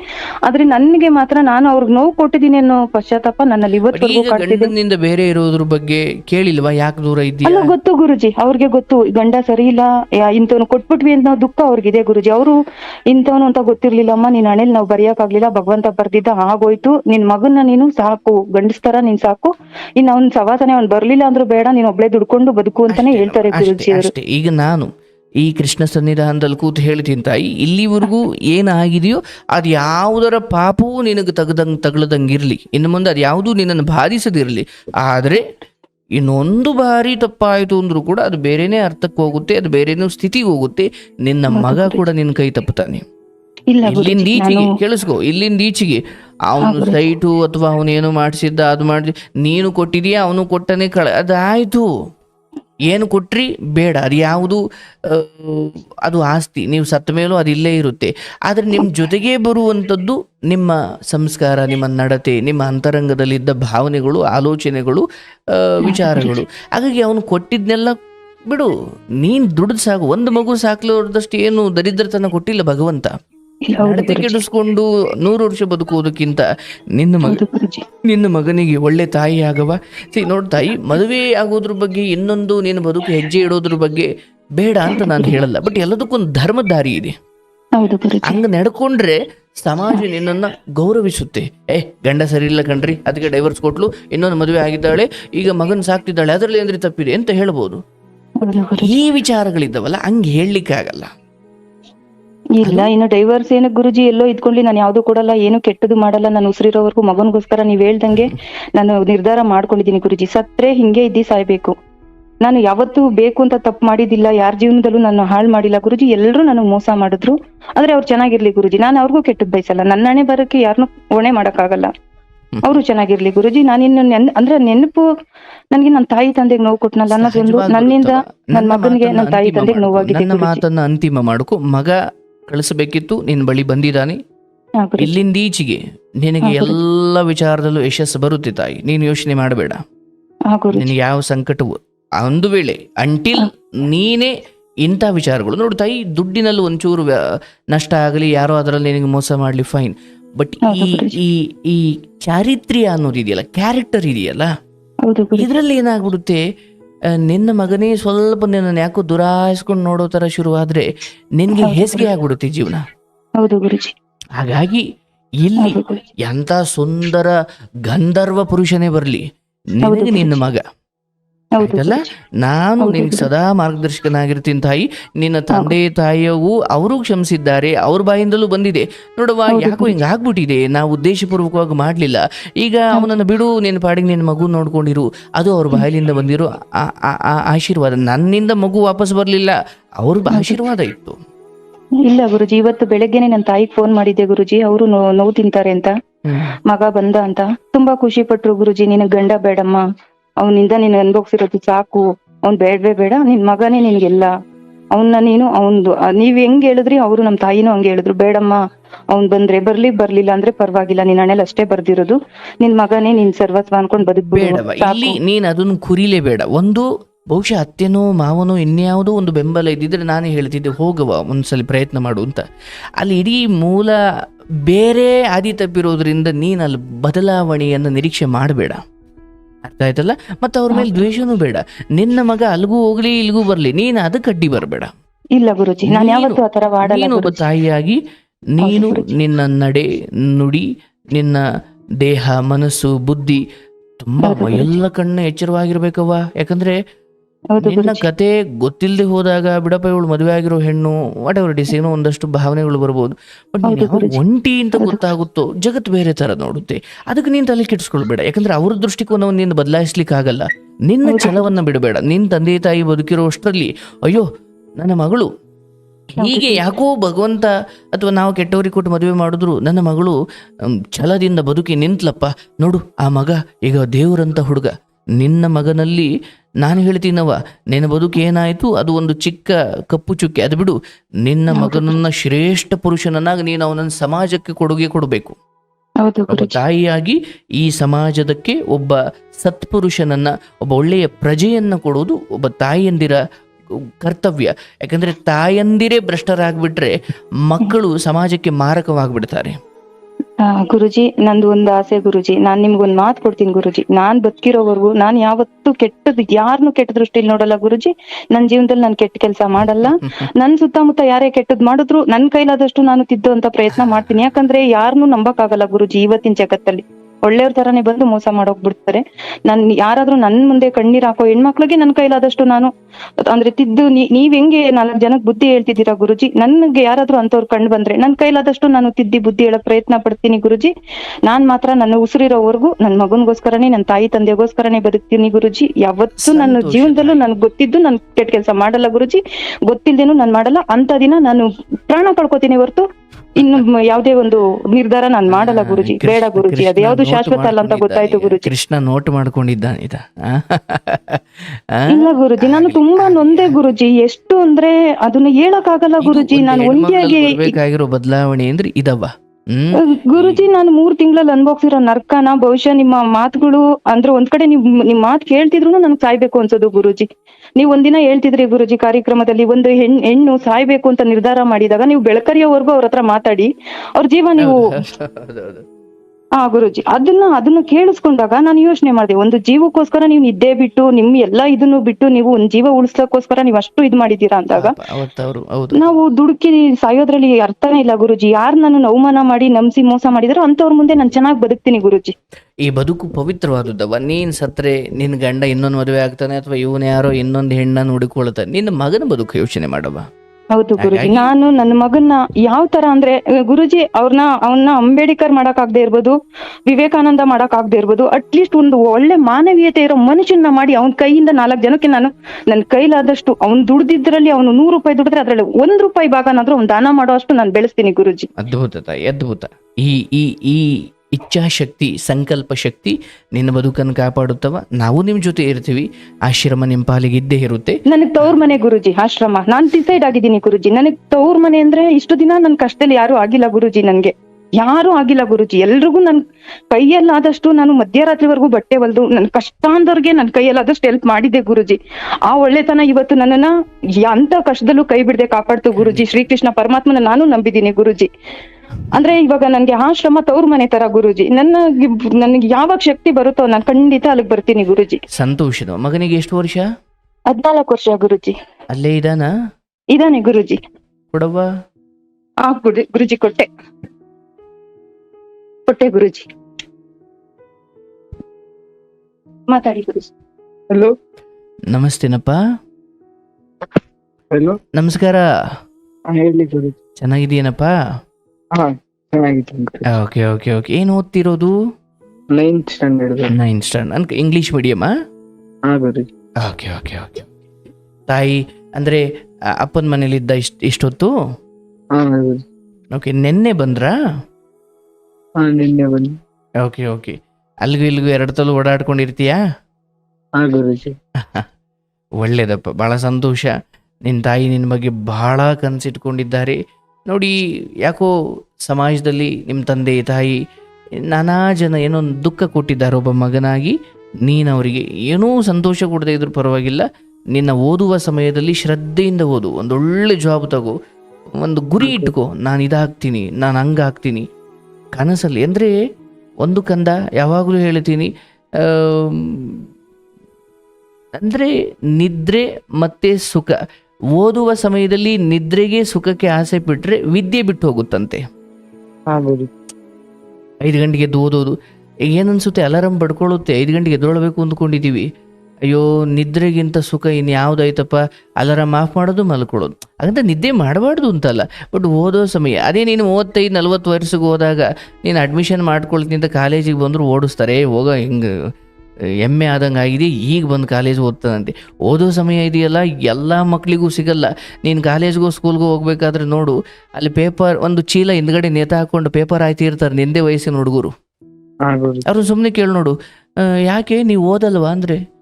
ಆದ್ರೆ ನನ್ಗೆ ಮಾತ್ರ ನಾನು ಅವ್ರಿಗೆ ನೋವು ಕೊಟ್ಟಿದ್ದೀನಿ ಅನ್ನೋ ಪಶ್ಚಾತ್ತಾಪ ನನ್ನಲ್ಲಿ ಇವತ್ತು ಬೇರೆ ಇರೋದ್ರ ಬಗ್ಗೆ ಕೇಳಿಲ್ವಾ? ಯಾಕೆ ದೂರ ಇದ್ದೀನಿ ಗೊತ್ತು ಗುರುಜಿ ಅವ್ರಿಗೆ ಗೊತ್ತು. ಗಂಡ ಸರಿ ಇಲ್ಲ ಇಂಥವ್ನು ಕೊಟ್ಬಿಟ್ವಿ ಅಂತ ನಾವು ದುಃಖ ಅವ್ರಿಗಿದೆ ಗುರುಜಿ. ಅವರು ಇಂಥವನು ಅಂತ ಗೊತ್ತಿರ್ಲಿಲ್ಲಮ್ಮ ನೀನ್ ಹಣೆಲ್ ನಾವು ಬರೆಯಕ್ಕಾಗ್ಲಿಲ್ಲ ಭಗವಂತ ಬರ್ದಿದ್ದ ಹಾಗೋಯ್ತು. ನಿನ್ ಮಗನ್ನ ನೀನು ಸಾಕು ಗಂಡಸ್ತರ ನೀನ್ ಸಾಕು. ಇನ್ ಅವ್ನ್ ಸವಾಸನೆ ಅವ್ನ್ ಬರ್ಲಿಲ್ಲ ಅಂದ್ರು ಬೇಡ ನೀನ್ ಒಬ್ಳೆ ದುಡ್ಕೊಂಡು ಬದುಕು ಅಂತಾನೆ ಹೇಳ್ತಾರೆ ಗುರುಜಿ ಅವರು. ಅಷ್ಟೇ. ಈಗ ನಾನು ಈ ಕೃಷ್ಣ ಸನ್ನಿಧಾನದಲ್ಲಿ ಕೂತು ಹೇಳ್ತೀನಿ ತಾಯಿ ಇಲ್ಲಿವರೆಗೂ ಏನಾಗಿದೆಯೋ ಅದು ಯಾವುದರ ಪಾಪವೂ ನಿನಗೆ ತಗದಂಗ್ ತಗಲದಂಗಿರಲಿ ಇನ್ನು ಮುಂದೆ ಅದು ಯಾವುದೂ ನಿನ್ನನ್ನು ಬಾಧಿಸದಿರಲಿ. ಆದರೆ ಇನ್ನೊಂದು ಬಾರಿ ತಪ್ಪಾಯಿತು ಅಂದ್ರೂ ಕೂಡ ಅದು ಬೇರೆನೇ ಅರ್ಥಕ್ಕೆ ಹೋಗುತ್ತೆ ಅದು ಬೇರೆನೇ ಸ್ಥಿತಿಗೆ ಹೋಗುತ್ತೆ. ನಿನ್ನ ಮಗ ಕೂಡ ನಿನ್ನ ಕೈ ತಪ್ಪುತ್ತಾನೆ. ಇಲ್ಲ ಇಲ್ಲಿಂದ ಈಚೆಗೆ ಕೇಳಿಸ್ಕೊ ಇಲ್ಲಿಂದ ಈಚೆಗೆ. ಅವನು ಸೈಟು ಅಥವಾ ಅವನೇನು ಮಾಡಿಸಿದ್ದ ಅದು ಮಾಡಿ ನೀನು ಕೊಟ್ಟಿದೀಯಾ ಅವನು ಕೊಟ್ಟನೆ ಕಳ ಅದಾಯ್ತು. ಏನು ಕೊಟ್ರಿ? ಬೇಡ. ಅದು ಯಾವುದು ಅದು ಆಸ್ತಿ. ನೀವು ಸತ್ತ ಮೇಲೂ ಅದು ಇಲ್ಲೇ ಇರುತ್ತೆ. ಆದರೆ ನಿಮ್ಮ ಜೊತೆಗೆ ಬರುವಂಥದ್ದು ನಿಮ್ಮ ಸಂಸ್ಕಾರ, ನಿಮ್ಮ ನಡತೆ, ನಿಮ್ಮ ಅಂತರಂಗದಲ್ಲಿದ್ದ ಭಾವನೆಗಳು, ಆಲೋಚನೆಗಳು ವಿಚಾರಗಳು. ಹಾಗಾಗಿ ಅವನು ಕೊಟ್ಟಿದ್ದನ್ನೆಲ್ಲ ಬಿಡು. ನೀನು ದುಡ್ದು ಸಾಕು. ಒಂದು ಮಗು ಸಾಕ್ಲೋರ್ದಷ್ಟು ಏನು ದರಿದ್ರತನ ಕೊಟ್ಟಿಲ್ಲ ಭಗವಂತ. ನಡತೆ ಕೆಡಿಸ್ಕೊಂಡು ನೂರು ವರ್ಷ ಬದುಕುವುದಕ್ಕಿಂತ ನಿನ್ನ ಮಗ ನಿನ್ನ ಮಗನಿಗೆ ಒಳ್ಳೆ ತಾಯಿ ಆಗವ. ಸಿ ನೋಡ್ ತಾಯಿ ಮದುವೆ ಆಗೋದ್ರ ಬಗ್ಗೆ ಇನ್ನೊಂದು ನಿನ್ನ ಬದುಕು ಹೆಜ್ಜೆ ಇಡೋದ್ರ ಬಗ್ಗೆ ಬೇಡ ಅಂತ ನಾನು ಹೇಳಲ್ಲ. ಬಟ್ ಎಲ್ಲದಕ್ಕೊಂದು ಧರ್ಮ ದಾರಿ ಇದೆ. ಹಂಗ ನಡ್ಕೊಂಡ್ರೆ ಸಮಾಜ ನಿನ್ನನ್ನ ಗೌರವಿಸುತ್ತೆ. ಏ ಗಂಡ ಸರಿ ಇಲ್ಲ ಕಣ್ರಿ ಅದಕ್ಕೆ ಡೈವರ್ಸ್ ಕೊಟ್ಲು ಇನ್ನೊಂದು ಮದುವೆ ಆಗಿದ್ದಾಳೆ ಈಗ ಮಗನ್ ಸಾಕ್ತಿದ್ದಾಳೆ ಅದರಲ್ಲಿ ಏನ್ರಿ ತಪ್ಪಿದೆ ಅಂತ ಹೇಳ್ಬೋದು. ಈ ವಿಚಾರಗಳಿದ್ದಾವಲ್ಲ ಹಂಗೆ ಹೇಳಲಿಕ್ಕಾಗಲ್ಲ. ಇಲ್ಲ ಇನ್ನು ಡೈವರ್ಸ್ ಏನು ಗುರುಜಿ? ಎಲ್ಲೋ ಇದ್ಕೊಂಡ್ಲಿ ನಾನು ಯಾವ್ದು ಕೊಡಲ್ಲ ಏನು ಕೆಟ್ಟದು ಮಾಡಲ್ಲ ನಾನು ಉಸಿರಿರೋವರೆಗೂ ಮಗನಗೋಸ್ಕರ ನೀವ್ ಹೇಳ್ದಂಗೆ ನಾನು ನಿರ್ಧಾರ ಮಾಡ್ಕೊಂಡಿದ್ದೀನಿ ಗುರುಜಿ. ಸತ್ರೆ ಹಿಂಗೆ ಇದ್ದಿ ಸಾಯ್ಬೇಕು. ನಾನು ಯಾವತ್ತೂ ಬೇಕು ಅಂತ ತಪ್ಪು ಮಾಡಿದ್ದಿಲ್ಲ ಯಾರ ಜೀವನದಲ್ಲೂ ನಾನು ಹಾಳು ಮಾಡಿಲ್ಲ ಗುರುಜಿ. ಎಲ್ಲರೂ ನನಗೆ ಮೋಸ ಮಾಡಿದ್ರು. ಆದ್ರೆ ಅವ್ರು ಚೆನ್ನಾಗಿರ್ಲಿ ಗುರುಜಿ. ನಾನು ಅವ್ರಿಗೂ ಕೆಟ್ಟದ್ ಬಯಸಲ್ಲ. ನನ್ನ ಹಣೆ ಬರಕ್ಕೆ ಯಾರನ್ನೂ ಹೊಣೆ ಮಾಡಕ್ಕಾಗಲ್ಲ. ಅವರು ಚೆನ್ನಾಗಿರ್ಲಿ ಗುರುಜಿ. ನಾನಿನ್ನು ನೆನ್ ಅಂದ್ರೆ ನೆನಪು ನನ್ಗೆ ನನ್ನ ತಾಯಿ ತಂದೆಗೆ ನೋವು ಕೊಟ್ನಲ್ಲ ಅನ್ನೋದೊಂದು ನನ್ನಿಂದ ನನ್ನ ಮಗನಿಗೆ ನನ್ನ ತಾಯಿ ತಂದೆಗೆ. ನೋವಾಗಿದೆ. ಮಾತನ್ನ ಅಂತಿಮ ಮಾಡಕು ಮಗ ಕಳಿಸಬೇಕಿತ್ತು ನಿನ್ನ ಬಳಿ ಬಂದಿದ್ದಾನೆ. ಇಲ್ಲಿಂದೀಚೆಗೆ ನಿನಗೆ ಎಲ್ಲ ವಿಚಾರದಲ್ಲೂ ಯಶಸ್ಸು ಬರುತ್ತೆ ತಾಯಿ ನೀನು ಯೋಚನೆ ಮಾಡಬೇಡ. ನಿನಗೆ ಯಾವ ಸಂಕಟವು ಒಂದು ವೇಳೆ ಅಂಟಿಲ್ ನೀನೇ ಇಂಥ ವಿಚಾರಗಳು ನೋಡು ತಾಯಿ ದುಡ್ಡಿನಲ್ಲಿ ಒಂಚೂರು ನಷ್ಟ ಆಗಲಿ ಯಾರೋ ಅದರಲ್ಲಿ ನಿನಗೆ ಮೋಸ ಮಾಡಲಿ ಫೈನ್ ಬಟ್ ಈ ಈ ಈ ಚಾರಿತ್ರ್ಯ ಅನ್ನೋದು ಇದೆಯಲ್ಲ ಕ್ಯಾರೆಕ್ಟರ್ ಇದೆಯಲ್ಲ ಇದರಲ್ಲಿ ಏನಾಗ್ಬಿಡುತ್ತೆ ನಿನ್ನ ಮಗನೇ ಸ್ವಲ್ಪ ನಿನ್ನ ಯಾಕೋ ದುರಾಯಿಸ್ಕೊಂಡು ನೋಡೋ ತರ ಶುರುವಾದ್ರೆ ನಿನ್ಗೆ ಹೆಸಿಗೆ ಆಗ್ಬಿಡುತ್ತೆ ಜೀವನ. ಹೌದು ಗುರುಜಿ. ಹಾಗಾಗಿ ಇಲ್ಲಿ ಎಂತ ಸುಂದರ ಗಂಧರ್ವ ಪುರುಷನೇ ಬರಲಿ. ನಿನಗೆ. ನಿನ್ನ ಮಗ. ಆಯ್ತಲ್ಲ. ನಾನು ನಿನ್ಗೆ ಸದಾ ಮಾರ್ಗದರ್ಶಕನಾಗಿರ್ತೀನಿ ತಾಯಿ. ನಿನ್ನ ತಂದೆ ತಾಯಿಯವು ಅವರು ಕ್ಷಮಿಸಿದ್ದಾರೆ ಅವ್ರ ಬಾಯಿಂದಲೂ ಬಂದಿದೆ. ನೋಡುವ ಯಾಕೋ ಹಿಂಗೆ ಆಗ್ಬಿಟ್ಟಿದೆ ನಾವು ಉದ್ದೇಶಪೂರ್ವಕವಾಗಿ ಮಾಡಲಿಲ್ಲ. ಈಗ ಅವನನ್ನು ಬಿಡು ನಿನ್ನ ಪಾಡಿಗೆ ನಿನ್ನ ಮಗು ನೋಡ್ಕೊಂಡಿರು. ಅದು ಅವ್ರ ಬಾಯಿಲಿಂದ ಬಂದಿರೋ ಆ- ಆ- ಆ ಆಶೀರ್ವಾದ. ನನ್ನಿಂದ ಮಗು ವಾಪಸ್ ಬರಲಿಲ್ಲ ಅವ್ರ ಆಶೀರ್ವಾದ ಇತ್ತು. ಇಲ್ಲ ಗುರುಜಿ ಇವತ್ತು ಬೆಳಗ್ಗೆನೆ ನನ್ನ ತಾಯಿಗೆ ಫೋನ್ ಮಾಡಿದ್ದೆ ಗುರುಜಿ. ಅವರು ನೋವು ತಿಂತಾರೆ ಅಂತ. ಮಗ ಬಂದ ಅಂತ. ತುಂಬಾ ಖುಷಿ ಪಟ್ರು ಗುರುಜಿ ನಿನಗ್ ಗಂಡ ಬೇಡಮ್ಮ. ಅವನಿಂದ ನೀನು ಅನ್ಭೋಗ್ಸಿರೋದು ಸಾಕು. ಅವ್ನ್ ಬೇಡವೇ ಬೇಡ ನಿನ್ ಮಗನೇ ನಿನ್ಗೆಲ್ಲ. ಅವನ್ನ ನೀನು ಅವನ್ದು ನೀವ್ ಹೆಂಗ್ ಹೇಳಿದ್ರಿ ಅವರು ನಮ್ ತಾಯಿನೂ ಹಂಗೆ ಹೇಳಿದ್ರು. ಬೇಡಮ್ಮ ಅವ್ನ್ ಬಂದ್ರೆ ಬರ್ಲಿ ಬರ್ಲಿಲ್ಲ ಅಂದ್ರೆ ಪರವಾಗಿಲ್ಲ ನಿನ್ ಹಣೆಲ್ ಅಷ್ಟೇ ಬರ್ದಿರೋದು. ನಿನ್ ಮಗನೇ ನಿನ್ ಸರ್ವಸ್ವ ಅನ್ಕೊಂಡ್ ಬದುಕ್ಬಿಡು. ಇಲ್ಲಿ ನೀನ್ ಅದನ್ನ ಕುರಿಲೇ ಬೇಡ ಒಂದು ಬಹುಶಃ ಅತ್ತೆನೋ ಮಾವನೋ ಇನ್ಯಾವುದೋ ಒಂದು ಬೆಂಬಲ ಇದ್ದಿದ್ರೆ ನಾನೇ ಹೇಳ್ತಿದ್ದೆ ಹೋಗವ ಒಂದ್ಸಲಿ ಪ್ರಯತ್ನ ಮಾಡು ಅಂತ. ಅಲ್ಲಿ ಇಡೀ ಮೂಲ ಬೇರೆ ಆದಿ ತಪ್ಪಿರೋದ್ರಿಂದ ನೀನು ಅಲ್ಲಿ ಬದಲಾವಣೆಯನ್ನು ನಿರೀಕ್ಷೆ ಮಾಡಬೇಡ. ಅರ್ಥ ಆಯ್ತಲ್ಲ ಮತ್ತೆ ಅವ್ರ ಮೇಲೆ ದ್ವೇಷನೂ ಬೇಡ. ನಿನ್ನ ಮಗ ಅಲ್ಗೂ ಹೋಗ್ಲಿ ಇಲ್ಗೂ ಬರ್ಲಿ ನೀನ್ ಅದಕ್ಕೆ ಅಡ್ಡಿ ಬರಬೇಡ. ಇಲ್ಲ ಗುರುಜಿ ನಾನು ಯಾವತ್ತೂ ಆತರ ನೀನು ಒಬ್ಬ ತಾಯಿಯಾಗಿ ನೀನು ನಿನ್ನ ನಡೆ ನುಡಿ ನಿನ್ನ ದೇಹ ಮನಸ್ಸು ಬುದ್ಧಿ ತುಂಬಾ. ಎಲ್ಲ ಕಣ್ಣ ಎಚ್ಚರವಾಗಿರ್ಬೇಕವ್ವ. ಯಾಕಂದ್ರೆ ನಿನ್ನ ಕತೆ ಗೊತ್ತಿಲ್ಲದೆ ಹೋದಾಗ ಬಿಡಪ್ಪ ಇವಳು ಮದುವೆ ಆಗಿರೋ ಹೆಣ್ಣು ವಾಟ್ ಎವರ್ ಇಟ್ ಏನೋ ಒಂದಷ್ಟು ಭಾವನೆಗಳು ಬರ್ಬೋದು. ಬಟ್ ಒಂಟಿ ಅಂತ. ಗೊತ್ತಾಗುತ್ತೋ ಜಗತ್ತು ಬೇರೆ ತರ ನೋಡುತ್ತೆ. ಅದಕ್ಕೆ ನೀನ್ ತಲೆ ಕೆಡಿಸ್ಕೊಳ್ಬೇಡ. ಯಾಕಂದ್ರೆ ಅವ್ರ ದೃಷ್ಟಿಕೋನವನ್ನು ನಿನ್ನ ಬದಲಾಯಿಸ್ಲಿಕ್ಕೆ ಆಗಲ್ಲ ನಿನ್ನ. ಛಲವನ್ನ ಬಿಡಬೇಡ. ನಿನ್ ತಂದೆ ತಾಯಿ ಬದುಕಿರೋ ಅಷ್ಟರಲ್ಲಿ ಅಯ್ಯೋ ನನ್ನ ಮಗಳು. ಹೀಗೆ ಯಾಕೋ ಭಗವಂತ ಅಥವಾ ನಾವು ಕೆಟ್ಟವರಿಗೆ ಕೊಟ್ಟು ಮದುವೆ ಮಾಡಿದ್ರು ನನ್ನ ಮಗಳು ಛಲದಿಂದ ಬದುಕಿ ನಿಂತ್ಲಪ್ಪ. ನೋಡು ಆ ಮಗ ಈಗ ದೇವರಂತ ಹುಡುಗ. ನಿನ್ನ ಮಗನಲ್ಲಿ ನಾನು ಹೇಳ್ತೀನವ ನಿನ್ನ ಬದುಕು ಏನಾಯಿತು? ಅದು ಒಂದು ಚಿಕ್ಕ ಕಪ್ಪು ಚುಕ್ಕೆ. ಅದು ಬಿಡು ನಿನ್ನ ಮಗನನ್ನ ಶ್ರೇಷ್ಠ ಪುರುಷನನ್ನಾಗಿ ನೀನು ಅವನನ್ನು ಸಮಾಜಕ್ಕೆ ಕೊಡುಗೆ ಕೊಡಬೇಕು. ತಾಯಿಯಾಗಿ ಈ ಸಮಾಜದಕ್ಕೆ ಒಬ್ಬ ಸತ್ಪುರುಷನನ್ನ ಒಬ್ಬ ಒಳ್ಳೆಯ ಪ್ರಜೆಯನ್ನ ಕೊಡುವುದು ಒಬ್ಬ ತಾಯಿಯಂದಿರ ಕರ್ತವ್ಯ. ಯಾಕಂದ್ರೆ ತಾಯಂದಿರೇ ಭ್ರಷ್ಟರಾಗ್ಬಿಟ್ರೆ ಮಕ್ಕಳು ಸಮಾಜಕ್ಕೆ ಮಾರಕವಾಗ್ಬಿಡ್ತಾರೆ. ಗುರುಜಿ ನಂದು ಒಂದು ಆಸೆ ಗುರುಜಿ. ನಾನ್ ನಿಮ್ಗೊಂದ್ ಮಾತು ಕೊಡ್ತೀನಿ ಗುರುಜಿ. ನಾನ್ ಬದುಕಿರೋವರೆಗೂ ನಾನ್ ಯಾವತ್ತೂ ಕೆಟ್ಟದ್ ಯಾರನ್ನು ಕೆಟ್ಟ ದೃಷ್ಟಿಲಿ ನೋಡಲ್ಲ ಗುರುಜಿ. ನನ್ ಜೀವನದಲ್ಲಿ ನಾನು ಕೆಟ್ಟ ಕೆಲಸ ಮಾಡಲ್ಲ. ನನ್ ಸುತ್ತಮುತ್ತ ಯಾರೇ ಕೆಟ್ಟದ್ ಮಾಡಿದ್ರು ನನ್ ಕೈಲಾದಷ್ಟು ನಾನು ತಿದ್ದುವಂತ ಪ್ರಯತ್ನ ಮಾಡ್ತೀನಿ. ಯಾಕಂದ್ರೆ ಯಾರನ್ನೂ ನಂಬಕ್ಕಾಗಲ್ಲ ಗುರುಜಿ ಇವತ್ತಿನ ಜಗತ್ತಲ್ಲಿ. ಒಳ್ಳೆಯವ್ರ ತರಾನೇ ಬಂದು ಮೋಸ ಮಾಡೋಗ್ಬಿಡ್ತಾರೆ. ನನ್ ಯಾರಾದ್ರೂ ನನ್ ಮುಂದೆ ಕಣ್ಣೀರ್ ಹಾಕೋ ಹೆಣ್ಮಕ್ಳಿಗೆ ನನ್ ಕೈಲಾದಷ್ಟು ನಾನು ಅಂದ್ರೆ ತಿದ್ದು ನೀವ್ ಹೆಂಗೆ ನಾಲ್ಕು ಜನಕ್ ಬುದ್ಧಿ ಹೇಳ್ತಿದ್ದೀರಾ ಗುರುಜಿ? ನನ್ಗೆ ಯಾರಾದ್ರೂ ಅಂತವ್ರು ಕಂಡು ಬಂದ್ರೆ ನನ್ ಕೈಲಾದಷ್ಟು ನಾನು ತಿದ್ದಿ ಬುದ್ಧಿ ಹೇಳಕ್ ಪ್ರಯತ್ನ ಪಡ್ತೀನಿ ಗುರುಜಿ. ನಾನ್ ಮಾತ್ರ ನನ್ನ ಉಸಿರಿರೋವರೆಗೂ ನನ್ ಮಗನ್ಗೋಸ್ಕರನೇ ನನ್ ತಾಯಿ ತಂದೆಗೋಸ್ಕರನೇ ಬದುಕ್ತೀನಿ ಗುರುಜಿ. ಯಾವತ್ತೂ ನನ್ನ ಜೀವನದಲ್ಲೂ ನನ್ಗೆ ಗೊತ್ತಿದ್ದು ನನ್ ಕೆಟ್ಟ ಕೆಲಸ ಮಾಡಲ್ಲ ಗುರುಜಿ. ಗೊತ್ತಿಲ್ದೇನು ನಾನ್ ಮಾಡಲ್ಲ. ಅಂತ ದಿನ ನಾನು ಪ್ರಾಣ ಕಳ್ಕೊತೀನಿ ಹೊರತು ಇನ್ನು ಯಾವುದೇ ಒಂದು ನಿರ್ಧಾರ ನಾನು ಮಾಡಲ್ಲ ಗುರುಜಿ. ಬೇಡ ಗುರುಜಿ. ಅದು ಯಾವ್ದು ಶಾಶ್ವತ ಅಲ್ಲ ಅಂತ ಗೊತ್ತಾಯ್ತು ಗುರುಜಿ. ಕೃಷ್ಣ ನೋಟ್ ಮಾಡ್ಕೊಂಡಿದ್ದಾನೆ? ಇಲ್ಲ ಗುರುಜಿ ನಾನು ತುಂಬಾ ನೊಂದೆ ಗುರುಜಿ. ಎಷ್ಟು ಅಂದ್ರೆ ಅದನ್ನ ಹೇಳಕ್ ಆಗಲ್ಲ ಗುರುಜಿ. ನಾನು ಒಂದೇ ಬದಲಾವಣೆ ಅಂದ್ರೆ ಇದವ್ವ ಹ್ಮ್ ಗುರುಜಿ ನಾನು ಮೂರ್ ತಿಂಗಳಲ್ಲಿ ಅನ್ಭೋಗ್ಸಿರೋ ನರ್ಕನ ಬಹುಶಃ ನಿಮ್ಮ ಮಾತುಗಳು ಅಂದ್ರೆ ಒಂದ್ ಕಡೆ ನಿಮ್ ನಿಮ್ ಮಾತ್ ಕೇಳ್ತಿದ್ರು ನನ್ಗೆ ಸಾಯ್ಬೇಕು ಅನ್ಸೋದು ಗುರುಜಿ. ನೀವ್ ಒಂದಿನ ಹೇಳ್ತಿದ್ರಿ ಗುರುಜಿ ಕಾರ್ಯಕ್ರಮದಲ್ಲಿ ಒಂದು ಹೆಣ್ ಹೆಣ್ಣು ಸಾಯ್ಬೇಕು ಅಂತ ನಿರ್ಧಾರ ಮಾಡಿದಾಗ ನೀವು ಬೆಳಕರಿಯೋವರೆಗೂ ಅವ್ರ ಹತ್ರ ಮಾತಾಡಿ. ಅವ್ರ ಜೀವ ನೀವು. ಹಾ ಗುರುಜಿ ಅದನ್ನ ಅದನ್ನ ಕೇಳಿಸ್ಕೊಂಡಾಗ ನಾನು ಯೋಚನೆ ಮಾಡಿದೆ ಒಂದು ಜೀವಕ್ಕೋಸ್ಕರ ನೀವು ನಿದ್ದೆ ಬಿಟ್ಟು ನಿಮ್ ಎಲ್ಲಾ ಇದನ್ನು ಬಿಟ್ಟು ನೀವು ಒಂದ್ ಜೀವ ಉಳಿಸ್ಲಕ್ಕೋಸ್ಕರ ನೀವು ಅಷ್ಟು ಇದ್ ಮಾಡಿದೀರಾ ಅಂದಾಗ ನಾವು ದುಡುಕಿ ಸಾಯೋದ್ರಲ್ಲಿ ಅರ್ಥನೇ ಇಲ್ಲ ಗುರುಜಿ ಯಾರು ನಾನು ಅವಮಾನ ಮಾಡಿ ನಂಬಿಸಿ ಮೋಸ ಮಾಡಿದ್ರು ಅಂತವ್ರ ಮುಂದೆ ನಾನು ಚೆನ್ನಾಗಿ ಬದುಕ್ತೀನಿ ಗುರುಜಿ. ಈ ಬದುಕು ಪವಿತ್ರವಾದದ್ದವ ನೀನ್ ಸತ್ರೆ ನಿನ್ ಗಂಡ ಇನ್ನೊಂದು ಮದುವೆ ಆಗ್ತಾನೆ ಅಥವಾ ಇವನ್ ಯಾರೋ ಇನ್ನೊಂದು ಹೆಣ್ಣನ್ನು ಹುಡುಕೊಳ್ತಾನೆ ನಿನ್ನ ಮಗನ ಬದುಕು ಯೋಚನೆ ಮಾಡವ ಹೌದು ಗುರುಜಿ. ನಾನು ನನ್ನ ಮಗನ್ನ ಯಾವ ತರ ಅಂದ್ರೆ ಗುರುಜಿ ಅವ್ರನ್ನ ಅವನ್ನ ಅಂಬೇಡ್ಕರ್ ಮಾಡಕ್ ಆಗದೆ ಇರ್ಬೋದು ವಿವೇಕಾನಂದ ಮಾಡಕ್ ಆಗದೆ ಇರ್ಬೋದು ಅಟ್ ಲೀಸ್ಟ್ ಒಂದು ಒಳ್ಳೆ ಮಾನವೀಯತೆ ಇರೋ ಮನುಷ್ಯನ ಮಾಡಿ ಅವನ ಕೈಯಿಂದ ನಾಲ್ಕು ಜನಕ್ಕೆ ನಾನು ನನ್ನ ಕೈಲಾದಷ್ಟು ಅವ್ನ್ ದುಡ್ದಿದ್ರಲ್ಲಿ ಅವನು ನೂರು ರೂಪಾಯಿ ದುಡಿದ್ರೆ ಅದ್ರಲ್ಲಿ ಒಂದ್ ರೂಪಾಯಿ ಭಾಗನಾದ್ರೂ ಅವ್ನ್ ದಾನ ಮಾಡೋ ಅಷ್ಟು ನಾನು ಬೆಳೆಸ್ತೀನಿ ಗುರುಜಿ. ಅದ್ಭುತ ಅದ್ಭುತ. ಈ ಈ ಈ ಇಚ್ಛಾಶಕ್ತಿ, ಸಂಕಲ್ಪ ಶಕ್ತಿ ನಿನ್ನ ಬದುಕನ್ನು ಕಾಪಾಡುತ್ತವ. ನಾವು ನಿಮ್ ಜೊತೆ ಇರ್ತೀವಿ. ಆಶ್ರಮ ನಿಮ್ ಪಾಲಿಗೆ ಇದ್ದೇ ಇರುತ್ತೆ. ನನಗೆ ತವ್ರ ಮನೆ ಗುರುಜಿ, ಆಶ್ರಮ. ನಾನ್ ಡಿಸೈಡ್ ಆಗಿದ್ದೀನಿ ಗುರುಜಿ. ನನಗೆ ತವ್ರ ಮನೆ ಅಂದ್ರೆ ಇಷ್ಟು ದಿನ ನನ್ ಕಷ್ಟದಲ್ಲಿ ಯಾರು ಆಗಿಲ್ಲ ಗುರುಜಿ ನನ್ಗೆ. ಯಾರು ಆಗಿಲ್ಲ ಗುರುಜಿ. ಎಲ್ರಿಗೂ ನನ್ ಕೈಯಲ್ಲಾದಷ್ಟು ನಾನು ಮಧ್ಯರಾತ್ರಿವರೆಗೂ ಬಟ್ಟೆ ಹೊಲ್ದು ನನ್ ಕಷ್ಟ ಅಂದವ್ರಿಗೆ ನನ್ ಕೈಯಲ್ಲಾದಷ್ಟು ಹೆಲ್ಪ್ ಮಾಡಿದ್ದೆ ಗುರುಜಿ. ಆ ಒಳ್ಳೆತನ ಇವತ್ತು ನನ್ನನ್ನ ಅಂತ ಕಷ್ಟದಲ್ಲೂ ಕೈ ಬಿಡದೆ ಕಾಪಾಡ್ತು ಗುರುಜಿ. ಶ್ರೀಕೃಷ್ಣ ಪರಮಾತ್ಮನ ನಾನು ನಂಬಿದ್ದೀನಿ ಗುರುಜಿ. ಅಂದ್ರೆ ಇವಾಗ ನನ್ಗೆ ಆಶ್ರಮ ಶ್ರಮ ತವ್ರ ಮನೆ ತರ ಗುರುಜಿ. ನನ್ನ ನನ್ಗೆ ಯಾವಾಗ ಶಕ್ತಿ ಬರುತ್ತೋ ನಾನು ಖಂಡಿತ ಅಲ್ಲಿಗೆ ಬರ್ತೀನಿ ಗುರುಜಿ. ಸಂತೋಷದ ಮಗನಿಗೆ ಎಷ್ಟು ವರ್ಷ? ಹದ್ನಾಲ್ಕು ವರ್ಷ ಗುರುಜಿ. ಅಲ್ಲೇ ಇದಾನ? ಇದಾನೆ ಗುರುಜಿ. ಕೊಡವ್ವ? ಆ ಗುರು ಗುರುಜಿ ಕೊಟ್ಟೆ. ಕೊಟ್ಟೆ ಗುರುಜಿ. ಮಾತಾಡಿ ಗುರುಜಿ. ಹಲೋ ನಮಸ್ತೆನಪ್ಪ. ಹಲೋ ನಮಸ್ಕಾರ. ಹೇಳಿ ಗುರುಜಿ. ಚೆನ್ನಾಗಿದೆಯೇನಪ್ಪ ಹಾ ಚೆನ್ನಾಗಿತ್ತು ಓಕೆ ಓಕೆ ಓಕೆ. ಏನು ಓದ್ತಿರೋದು? Ninth standard ninth standard English ಮೀಡಿಯಮಾ ಹಾ ಗುರುಜಿ. Okay okay okay. ತಾಯಿ ಅಂದರೆ ಅಪ್ಪನ ಮನೇಲಿದ್ದ ಇಷ್ಟು ಇಷ್ಟೊತ್ತು? ಹಾ ಓಕೆ ನಿನ್ನೆ ಬಂದ್ರಾ? ಹಾ ನಿನ್ನೆ ಬನ್ನಿ ಓಕೆ ಓಕೆ ಅಲ್ಲಿಗೂ ಇಲ್ಲಿಗೂ ಎರಡು ತಲು ಓಡಾಡ್ಕೊಂಡಿರ್ತೀಯಾ? ಹಾ ಗುರುಜಿ. ಒಳ್ಳೇದಪ್ಪ ಬಹಳ ಸಂತೋಷ. ನಿನ್ನ ತಾಯಿ ನಿನ್ನ ಬಗ್ಗೆ ಬಹಳ ಕನಸಿಟ್ಕೊಂಡಿದ್ದಾರೆ. ನೋಡಿ ಯಾಕೋ ಸಮಾಜದಲ್ಲಿ ನಿಮ್ಮ ತಂದೆ ತಾಯಿ ನಾನಾ ಜನ ಏನೋ ಒಂದು ದುಃಖ ಕೊಟ್ಟಿದ್ದಾರೆ. ಒಬ್ಬ ಮಗನಾಗಿ ನೀನು ಅವರಿಗೆ ಏನೂ ಸಂತೋಷ ಕೊಡದೇ ಇದ್ರೂ ಪರವಾಗಿಲ್ಲ. ನಿನ್ನ ಓದುವ ಸಮಯದಲ್ಲಿ ಶ್ರದ್ಧೆಯಿಂದ ಓದು. ಒಂದು ಒಳ್ಳೆ ಜಾಬ್ ತಗೋ. ಒಂದು ಗುರಿ ಇಟ್ಕೋ. ನಾನು ಇದಾಗ್ತೀನಿ ನಾನು ಹಂಗಾಗ್ತೀನಿ. ಕನಸಲ್ಲಿ ಅಂದರೆ ಒಂದು ಕಂದ ಯಾವಾಗಲೂ ಹೇಳ್ತೀನಿ ಅಂದರೆ ನಿದ್ರೆ ಮತ್ತೆ ಸುಖ. ಓದುವ ಸಮಯದಲ್ಲಿ ನಿದ್ರೆಗೆ ಸುಖಕ್ಕೆ ಆಸೆ ಬಿಟ್ಟರೆ ವಿದ್ಯೆ ಬಿಟ್ಟು ಹೋಗುತ್ತಂತೆ. ಐದು ಗಂಟೆಗೆ ಎದ್ದು ಓದೋದು. ಏನನ್ಸುತ್ತೆ ಅಲಾರಂ ಪಡ್ಕೊಳ್ಳುತ್ತೆ. ಐದು ಗಂಟೆಗೆ ಎದ್ದೊಳ್ಬೇಕು ಅಂದ್ಕೊಂಡಿದ್ದೀವಿ ಅಯ್ಯೋ ನಿದ್ರೆಗಿಂತ ಸುಖ ಇನ್ನು ಯಾವುದಾಯ್ತಪ್ಪ ಅಲಾರಂ ಆಫ್ ಮಾಡೋದು ಮಲ್ಕೊಳ್ಳೋದು. ಹಾಗಂತ ನಿದ್ದೆ ಮಾಡಬಾರ್ದು ಅಂತಲ್ಲ. ಬಟ್ ಓದೋ ಸಮಯ. ಅದೇ ನೀನು ಮೂವತ್ತೈದು ನಲ್ವತ್ತು ವರ್ಷಕ್ಕೆ ಹೋದಾಗ ನೀನು ಅಡ್ಮಿಷನ್ ಮಾಡ್ಕೊಳ್ತೀನಿ ಅಂತ ಕಾಲೇಜಿಗೆ ಬಂದರೂ ಓಡಿಸ್ತಾರೆ. ಹೋಗ ಹಿಂಗೆ ಎಮ್ಮೆ ಆದಂಗೆ ಆಗಿದೆ ಈಗ ಬಂದು ಕಾಲೇಜ್ ಓದ್ತಾನಂತೆ. ಓದೋ ಸಮಯ ಇದೆಯಲ್ಲ ಎಲ್ಲ ಮಕ್ಕಳಿಗೂ ಸಿಗಲ್ಲ. ನೀನು ಕಾಲೇಜ್ಗೋ ಸ್ಕೂಲ್ಗೋ ಹೋಗ್ಬೇಕಾದ್ರೆ ನೋಡು. ಅಲ್ಲಿ ಪೇಪರ್ ಒಂದು ಚೀಲ ಹಿಂದ್ಗಡೆ ನೇತ ಹಾಕೊಂಡು ಪೇಪರ್ ಆಯ್ತಿರ್ತಾರೆ ನಿಂದೆ ವಯಸ್ಸಿನ ಹುಡುಗರು. ಅವರು ಸುಮ್ಮನೆ ಕೇಳಿ ನೋಡು. ಯಾಕೆ? ನೀವು ಓದಲ್ವಾ ಅಂದರೆ?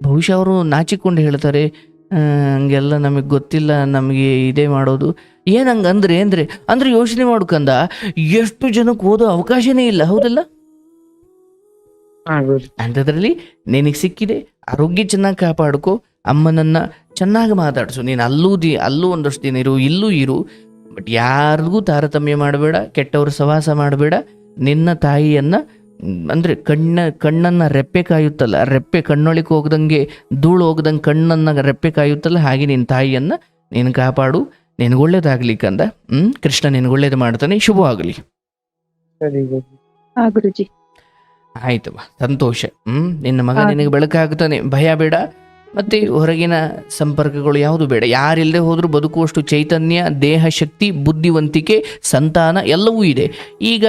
ಬಹುಶಃ ಅವರು ನಾಚಿಕೊಂಡು ಹೇಳ್ತಾರೆ ಹಂಗೆಲ್ಲ ನಮಗೆ ಗೊತ್ತಿಲ್ಲ ನಮಗೆ ಇದೇ ಮಾಡೋದು. ಏನು ಹಂಗೆ ಅಂದ್ರೆ ಅಂದರೆ ಅಂದರೆ ಯೋಚನೆ ಮಾಡ್ಕಂದ ಎಷ್ಟು ಜನಕ್ಕೆ ಓದೋ ಅವಕಾಶನೇ ಇಲ್ಲ ಹೌದಲ್ಲ? ಅಂಥದ್ರಲ್ಲಿ ನಿನಗೆ ಸಿಕ್ಕಿದೆ ಆರೋಗ್ಯ ಚೆನ್ನಾಗಿ ಕಾಪಾಡ್ಕೊ ಅಮ್ಮನನ್ನ ಚೆನ್ನಾಗಿ ಮಾತಾಡಿಸು. ನೀನು ಅಲ್ಲೂ ದಿ ಅಲ್ಲೂ ಒಂದಷ್ಟು ದಿನ ಇರು ಇಲ್ಲೂ ಇರು. ಬಟ್ ಯಾರಿಗೂ ತಾರತಮ್ಯ ಮಾಡಬೇಡ ಕೆಟ್ಟವ್ರ ಸವಾಸ ಮಾಡಬೇಡ. ನಿನ್ನ ತಾಯಿಯನ್ನ ಅಂದ್ರೆ ಕಣ್ಣ ಕಣ್ಣನ್ನ ರೆಪ್ಪೆ ಕಾಯುತ್ತಲ್ಲ ರೆಪ್ಪೆ ಕಣ್ಣೊಳಿಕೆ ಹೋಗ್ದಂಗೆ ಧೂಳು ಹೋಗ್ದಂಗೆ ಕಣ್ಣನ್ನ ರೆಪ್ಪೆ ಕಾಯುತ್ತಲ್ಲ ಹಾಗೆ ನಿನ್ನ ತಾಯಿಯನ್ನ ನೀನು ಕಾಪಾಡು ನಿನಗೊಳ್ಳೇದಾಗಲಿ ಕಂದ. ಹ್ಮ್ ಕೃಷ್ಣ ನಿನಗೊಳ್ಳೇದು ಮಾಡ್ತಾನೆ ಶುಭವಾಗಲಿ. ಆಯ್ತಮ್ಮ ಸಂತೋಷ. ಹ್ಮ್ ನಿನ್ನ ಮಗ. ನಿನಗೆ ಬೆಳಕಾಗ್ತಾನೆ. ಭಯ ಬೇಡ. ಮತ್ತೆ ಹೊರಗಿನ ಸಂಪರ್ಕಗಳು ಯಾವುದು ಬೇಡ. ಯಾರಿಲ್ಲದೆ ಹೋದರೂ ಬದುಕುವಷ್ಟು ಚೈತನ್ಯ ದೇಹ ಶಕ್ತಿ ಬುದ್ಧಿವಂತಿಕೆ ಸಂತಾನ ಎಲ್ಲವೂ ಇದೆ. ಈಗ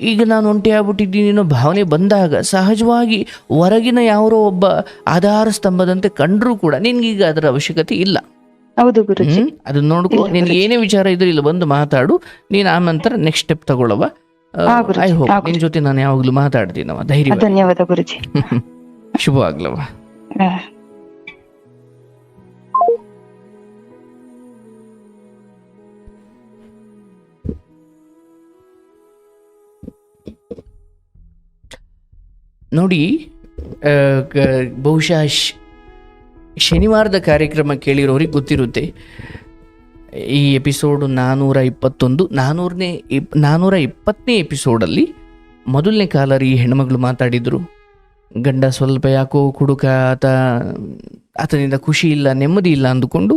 ಈಗ ನಾನು ಒಂಟಿ ಆಗ್ಬಿಟ್ಟಿದ್ದೀನಿ ಅನ್ನೋ ಭಾವನೆ ಬಂದಾಗ ಸಹಜವಾಗಿ ಹೊರಗಿನ ಯಾರೋ ಒಬ್ಬ ಆಧಾರ ಸ್ತಂಭದಂತೆ ಕಂಡರೂ ಕೂಡ ನಿನ್ಗೀಗ ಅದರ ಅವಶ್ಯಕತೆ ಇಲ್ಲ. ಹೌದು ಅದನ್ನ ನೋಡ್ಕೊ. ನಿನ್ಗೆ ಏನೇ ವಿಚಾರ ಇದ್ರೂ ಇಲ್ಲ ಬಂದು ಮಾತಾಡು. ನೀನು ಆ ನಂತರ ನೆಕ್ಸ್ಟ್ ಸ್ಟೆಪ್ ತಗೊಳ್ಳವ. ಐ ಹೋಪ್ ನಿನ್ ಜೊತೆ ನಾನು ಯಾವಾಗಲೂ ಮಾತಾಡ್ತೀನವ ಧೈರ್ಯ ಧನ್ಯವಾದ ಗುರುಜಿ. ಶುಭವಾಗ್ಲವ. ನೋಡಿ ಬಹುಶಃ ಶನಿವಾರದ ಕಾರ್ಯಕ್ರಮ ಕೇಳಿರೋರಿಗೆ ಗೊತ್ತಿರುತ್ತೆ. ಈ ಎಪಿಸೋಡ್ ನಾನ್ನೂರ ಇಪ್ಪತ್ತೊಂದು ನಾನ್ನೂರನೇ ಇಪ್ ನಾನ್ನೂರ ಇಪ್ಪತ್ತನೇ ಎಪಿಸೋಡಲ್ಲಿ ಮೊದಲನೇ ಕಾಲರಿ ಈ ಹೆಣ್ಮಗಳು ಮಾತಾಡಿದರು. ಗಂಡ ಸ್ವಲ್ಪ ಯಾಕೋ ಕುಡುಕ, ಆತ, ಆತನಿಂದ ಖುಷಿ ಇಲ್ಲ, ನೆಮ್ಮದಿ ಇಲ್ಲ ಅಂದುಕೊಂಡು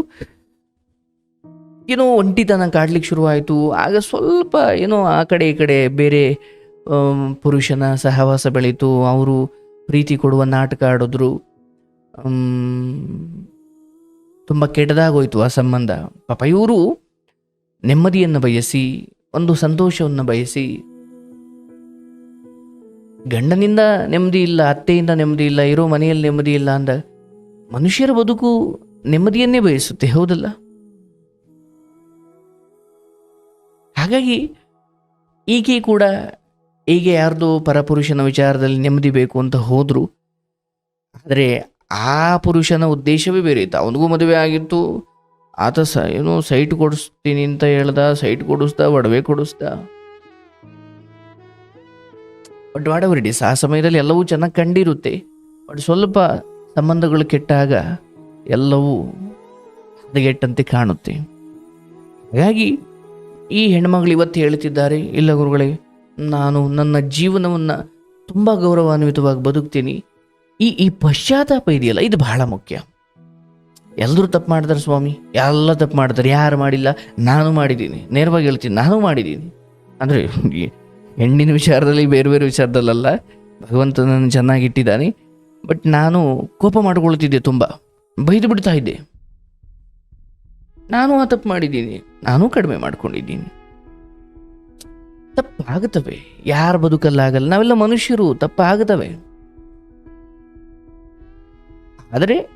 ಏನೋ ಒಂಟಿತನ ಕಾಡ್ಲಿಕ್ಕೆ ಶುರುವಾಯಿತು. ಆಗ ಸ್ವಲ್ಪ ಏನೋ ಆ ಕಡೆ ಈ ಕಡೆ ಬೇರೆ ಪುರುಷನ ಸಹವಾಸ ಬೆಳೀತು. ಅವರು ಪ್ರೀತಿ ಕೊಡುವ ನಾಟಕ ಆಡಿದ್ರು. ತುಂಬ ಕೆಟ್ಟದಾಗೋಯ್ತು ಆ ಸಂಬಂಧ. ಪಾಪ ಇವರು ನೆಮ್ಮದಿಯನ್ನು ಬಯಸಿ, ಒಂದು ಸಂತೋಷವನ್ನು ಬಯಸಿ, ಗಂಡನಿಂದ ನೆಮ್ಮದಿ ಇಲ್ಲ, ಅತ್ತೆಯಿಂದ ನೆಮ್ಮದಿ ಇಲ್ಲ, ಇರೋ ಮನೆಯಲ್ಲಿ ನೆಮ್ಮದಿ ಇಲ್ಲ ಅಂದ ಮನುಷ್ಯರ ಬದುಕು ನೆಮ್ಮದಿಯನ್ನೇ ಬಯಸುತ್ತೆ, ಹೌದಲ್ಲ? ಹಾಗಾಗಿ, ಈಕೆ ಕೂಡ ಹೀಗೆ ಯಾರ್ದೋ ಪರಪುರುಷನ ವಿಚಾರದಲ್ಲಿ ನೆಮ್ಮದಿ ಬೇಕು ಅಂತ ಹೋದರು. ಆದರೆ ಆ ಪುರುಷನ ಉದ್ದೇಶವೇ ಬೇರೆ ಇತ್ತು. ಅವನಿಗೂ ಮದುವೆ ಆಗಿತ್ತು. ಆತ ಸ ಏನು ಸೈಟ್ ಕೊಡಿಸ್ತೀನಿ ಅಂತ ಹೇಳ್ದ, ಸೈಟ್ ಕೊಡಿಸ್ದ, ಒಡವೆ ಕೊಡಿಸ್ದ. ಬಟ್ ಆ ಸಮಯದಲ್ಲಿ ಎಲ್ಲವೂ ಚೆನ್ನಾಗಿ ಕಂಡಿರುತ್ತೆ. ಬಟ್ ಸ್ವಲ್ಪ ಸಂಬಂಧಗಳು ಕೆಟ್ಟಾಗ ಎಲ್ಲವೂ ಹದಗೆಟ್ಟಂತೆ ಕಾಣುತ್ತೆ. ಹಾಗಾಗಿ ಈ ಹೆಣ್ಮಗಳು ಇವತ್ತು ಹೇಳ್ತಿದ್ದಾರೆ, ಇಲ್ಲ ಗುರುಗಳೇ ನಾನು ನನ್ನ ಜೀವನವನ್ನು ತುಂಬ ಗೌರವಾನ್ವಿತವಾಗಿ ಬದುಕ್ತೀನಿ. ಈ ಈ ಪಶ್ಚಾತ್ತಾಪ ಇದೆಯಲ್ಲ, ಇದು ಬಹಳ ಮುಖ್ಯ. ಎಲ್ಲರೂ ತಪ್ಪು ಮಾಡ್ತಾರೆ ಸ್ವಾಮಿ, ಎಲ್ಲ ತಪ್ಪು ಮಾಡ್ತಾರೆ ಯಾರು ಮಾಡಿಲ್ಲ, ನಾನು ಮಾಡಿದ್ದೀನಿ. ನೇರವಾಗಿ ಹೇಳ್ತೀನಿ, ನಾನು ಮಾಡಿದ್ದೀನಿ. ಅಂದರೆ ಹೆಣ್ಣಿನ ವಿಚಾರದಲ್ಲಿ ಬೇರೆ ಬೇರೆ ವಿಚಾರದಲ್ಲಲ್ಲ ಭಗವಂತ ನನ್ನ ಚೆನ್ನಾಗಿ ಇಟ್ಟಿದ್ದಾನೆ. ಬಟ್ ನಾನು ಕೋಪ ಮಾಡ್ಕೊಳ್ತಿದ್ದೆ ತುಂಬ, ಬೈದು ಬಿಡ್ತಾ ಇದ್ದೆ. ನಾನು ಆ ತಪ್ಪು ಮಾಡಿದ್ದೀನಿ, ನಾನು ಕಡಿಮೆ ಮಾಡ್ಕೊಂಡಿದ್ದೀನಿ. ತಪ್ಪಾಗುತ್ತವೆ. ಯಾರ ಬದುಕಲ್ಲಾಗಲ್ಲ. ನಾವೆಲ್ಲ ಮನುಷ್ಯರು, ತಪ್ಪಾಗುತ್ತವೆ. ಆದರೆ,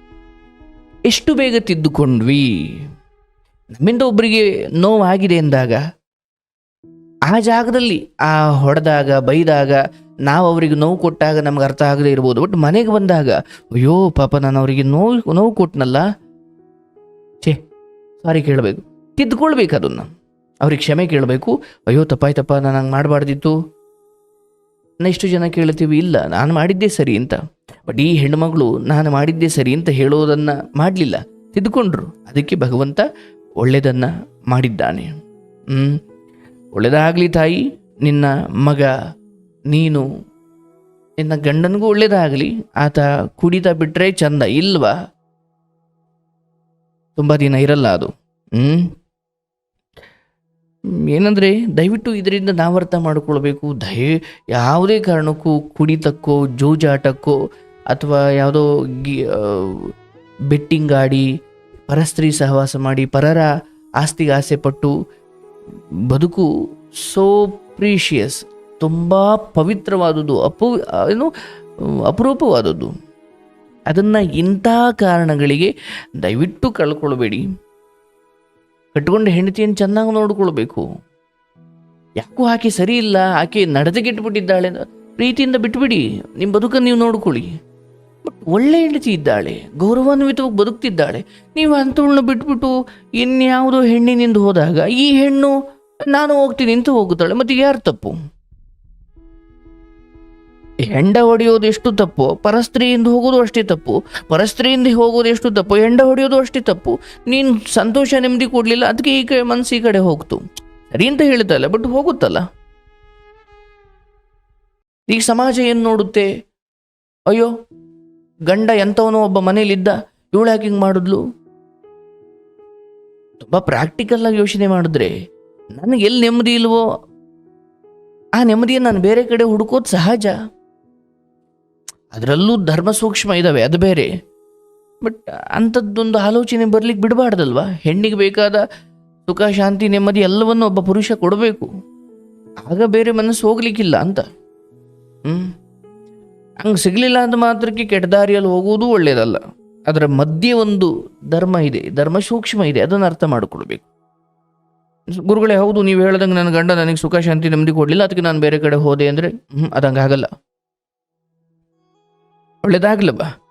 ಎಷ್ಟು ಬೇಗ ತಿದ್ದುಕೊಂಡ್ವಿ? ನಮ್ಮಿಂದ ಒಬ್ಬರಿಗೆ ನೋವಾಗಿದೆ ಎಂದಾಗ, ಆ ಜಾಗದಲ್ಲಿ, ಆ ಹೊಡೆದಾಗ, ಬೈದಾಗ, ನಾವು ಅವರಿಗೆ ನೋವು ಕೊಟ್ಟಾಗ ನಮ್ಗೆ ಅರ್ಥ ಆಗದೆ ಇರ್ಬೋದು. ಬಟ್ ಮನೆಗೆ ಬಂದಾಗ, ಅಯ್ಯೋ, ಪಾಪ ನಾನು ಅವರಿಗೆ ನೋವು ನೋವು ಕೊಟ್ಟನಲ್ಲ ಛೇ ಸಾರಿ ಕೇಳಬೇಕು. ತಿದ್ಕೊಳ್ಬೇಕು ಅದನ್ನು. ಅವ್ರಿಗೆ ಕ್ಷಮೆ ಕೇಳಬೇಕು. ಅಯ್ಯೋ, ತಪ್ಪಾಯ್ತಪ್ಪ, ನಾನು ಹಂಗೆ ಮಾಡಬಾರ್ದಿತ್ತು. ಇಷ್ಟು ಜನ ಕೇಳ್ತೀವಿ, ಇಲ್ಲ, ನಾನು ಮಾಡಿದ್ದೇ ಸರಿ ಅಂತ. ಬಟ್ ಈ ಹೆಣ್ಣುಮಗಳು ನಾನು ಮಾಡಿದ್ದೇ ಸರಿ ಅಂತ ಹೇಳೋದನ್ನು ಮಾಡಲಿಲ್ಲ. ತಿದ್ದುಕೊಂಡ್ರು. ಅದಕ್ಕೆ ಭಗವಂತ ಒಳ್ಳೆಯದನ್ನು ಮಾಡಿದ್ದಾನೆ. ಹ್ಞೂ ಒಳ್ಳೆಯದಾಗಲಿ ತಾಯಿ, ನಿನ್ನ ಮಗ, ನೀನು, ನಿನ್ನ ಗಂಡನಿಗೂ ಒಳ್ಳೆಯದಾಗಲಿ ಆತ ಕುಡಿತಾ ಬಿಟ್ಟರೆ ಚಂದ ಇಲ್ವಾ? ತುಂಬ ದಿನ ಇರಲ್ಲ ಅದು. ಹ್ಞೂ ಏನಂದರೆ, ದಯವಿಟ್ಟು ಇದರಿಂದ ನಾವು ಅರ್ಥ ಮಾಡಿಕೊಳ್ಬೇಕು. ದಯ, ಯಾವುದೇ ಕಾರಣಕ್ಕೂ ಕುಡಿತಕ್ಕೋ, ಜೂಜಾಟಕ್ಕೋ, ಅಥವಾ ಯಾವುದೋ ಗಿ ಬೆಟ್ಟಿಂಗ್ ಆಡಿ, ಪರಸ್ತ್ರೀ ಸಹವಾಸ ಮಾಡಿ, ಪರರ ಆಸ್ತಿಗೆ ಆಸೆ ಪಟ್ಟು ಬದುಕು ಸೋ ಪ್ರೀಷಿಯಸ್ ತುಂಬ ಪವಿತ್ರವಾದದ್ದು, ಅಪು, ಏನು, ಅಪರೂಪವಾದದ್ದು. ಅದನ್ನು ಇಂಥ ಕಾರಣಗಳಿಗೆ ದಯವಿಟ್ಟು ಕಳ್ಕೊಳ್ಬೇಡಿ. ಕಟ್ಕೊಂಡ ಹೆಂಡತಿಯನ್ನು ಚೆನ್ನಾಗಿ ನೋಡಿಕೊಳ್ಬೇಕು. ಯಾಕೋ ಆಕೆ ಸರಿ ಇಲ್ಲ, ಆಕೆ ನಡತೆಗೆಟ್ಬಿಟ್ಟಿದ್ದಾಳೆ ಪ್ರೀತಿಯಿಂದ ಬಿಟ್ಬಿಡಿ ನಿಮ್ಮ ಬದುಕನ್ನು ನೀವು ನೋಡ್ಕೊಳ್ಳಿ. ಬಟ್ ಒಳ್ಳೆ ಹೆಂಡತಿ ಇದ್ದಾಳೆ, ಗೌರವಾನ್ವಿತವಾಗಿ ಬದುಕ್ತಿದ್ದಾಳೆ. ನೀವು ಅಂಥವಳನ್ನ ಬಿಟ್ಬಿಟ್ಟು ಇನ್ಯಾವುದೋ ಹೆಣ್ಣಿನಿಂದ ಹೋದಾಗ, ಈ ಹೆಣ್ಣು, ನಾನು ಹೋಗ್ತೀನಿ ಅಂತ ಹೋಗುತ್ತಾಳೆ, ಮತ್ತು ಯಾರು ತಪ್ಪು? ಹೆಂಡ ಹೊಡೆಯೋದು ಎಷ್ಟು ತಪ್ಪು? ಪರಸ್ತ್ರೀಯಿಂದ ಹೋಗೋದು ಅಷ್ಟೇ ತಪ್ಪು. ಪರಸ್ತ್ರೀಯಿಂದ ಹೋಗೋದು ಎಷ್ಟು ತಪ್ಪು? ಹೆಂಡ ಹೊಡೆಯೋದು ಅಷ್ಟೇ ತಪ್ಪು. ನೀನು ಸಂತೋಷ ನೆಮ್ಮದಿ ಕೊಡಲಿಲ್ಲ ಅದಕ್ಕೆ ಈ ಕಡೆ ಮನಸ್ಸು ಈ ಕಡೆ ಹೋಗ್ತು. ಸರಿ ಅಂತ ಹೇಳುತ್ತಲ್ಲ ಬಟ್ ಹೋಗುತ್ತಲ್ಲ? ಈಗ ಸಮಾಜ ಏನು ನೋಡುತ್ತೆ? ಅಯ್ಯೋ, ಗಂಡ ಎಂಥವನೋ ಒಬ್ಬ ಮನೇಲಿದ್ದ, ಇವಳು ಯಾಕೆ ಹಿಂಗೆ ಮಾಡಿದ್ಲು? ತುಂಬ ಪ್ರಾಕ್ಟಿಕಲ್ ಆಗಿ ಯೋಚನೆ ಮಾಡಿದ್ರೆ ನನಗೆ ಎಲ್ಲಿ ನೆಮ್ಮದಿ ಇಲ್ವೋ? ಆ ನೆಮ್ಮದಿಯನ್ನು ನಾನು ಬೇರೆ ಕಡೆ ಹುಡುಕೋದು ಸಹಜ. ಅದರಲ್ಲೂ ಧರ್ಮ ಸೂಕ್ಷ್ಮ ಇದ್ದಾವೆ ಅದು ಬೇರೆ. ಬಟ್ ಅಂಥದ್ದೊಂದು ಆಲೋಚನೆ ಬರ್ಲಿಕ್ಕೆ ಬಿಡಬಾರ್ದಲ್ವಾ? ಹೆಣ್ಣಿಗೆ ಬೇಕಾದ ಸುಖ, ಶಾಂತಿ, ನೆಮ್ಮದಿ ಎಲ್ಲವನ್ನು ಒಬ್ಬ ಪುರುಷ ಕೊಡಬೇಕು. ಆಗ ಬೇರೆ ಮನಸ್ಸು ಹೋಗ್ಲಿಕ್ಕಿಲ್ಲ ಅಂತ. ಹ್ಞೂ ಹಂಗೆ ಸಿಗಲಿಲ್ಲ ಅಂತ ಮಾತ್ರಕ್ಕೆ ಕೆಟ್ಟ ದಾರಿಯಲ್ಲಿ ಹೋಗುವುದು ಒಳ್ಳೆಯದಲ್ಲ ಅದರ ಮಧ್ಯೆ ಒಂದು ಧರ್ಮ ಇದೆ, ಧರ್ಮ ಸೂಕ್ಷ್ಮ ಇದೆ, ಅದನ್ನು ಅರ್ಥ ಮಾಡಿಕೊಡ್ಬೇಕು. ಗುರುಗಳೇ, ಹೌದು, ನೀವು ಹೇಳ್ದಂಗೆ ನನ್ನ ಗಂಡ ನನಗೆ ಸುಖ, ಶಾಂತಿ, ನೆಮ್ಮದಿ ಕೊಡಲಿಲ್ಲ, ಅದಕ್ಕೆ ನಾನು ಬೇರೆ ಕಡೆ ಹೋದೆ ಅಂದರೆ ಹ್ಞೂ ಅದಂಗೆ ಆಗಲ್ಲ. ಒಳ್ಳೇದಾಗ್ಲಪ್ಪ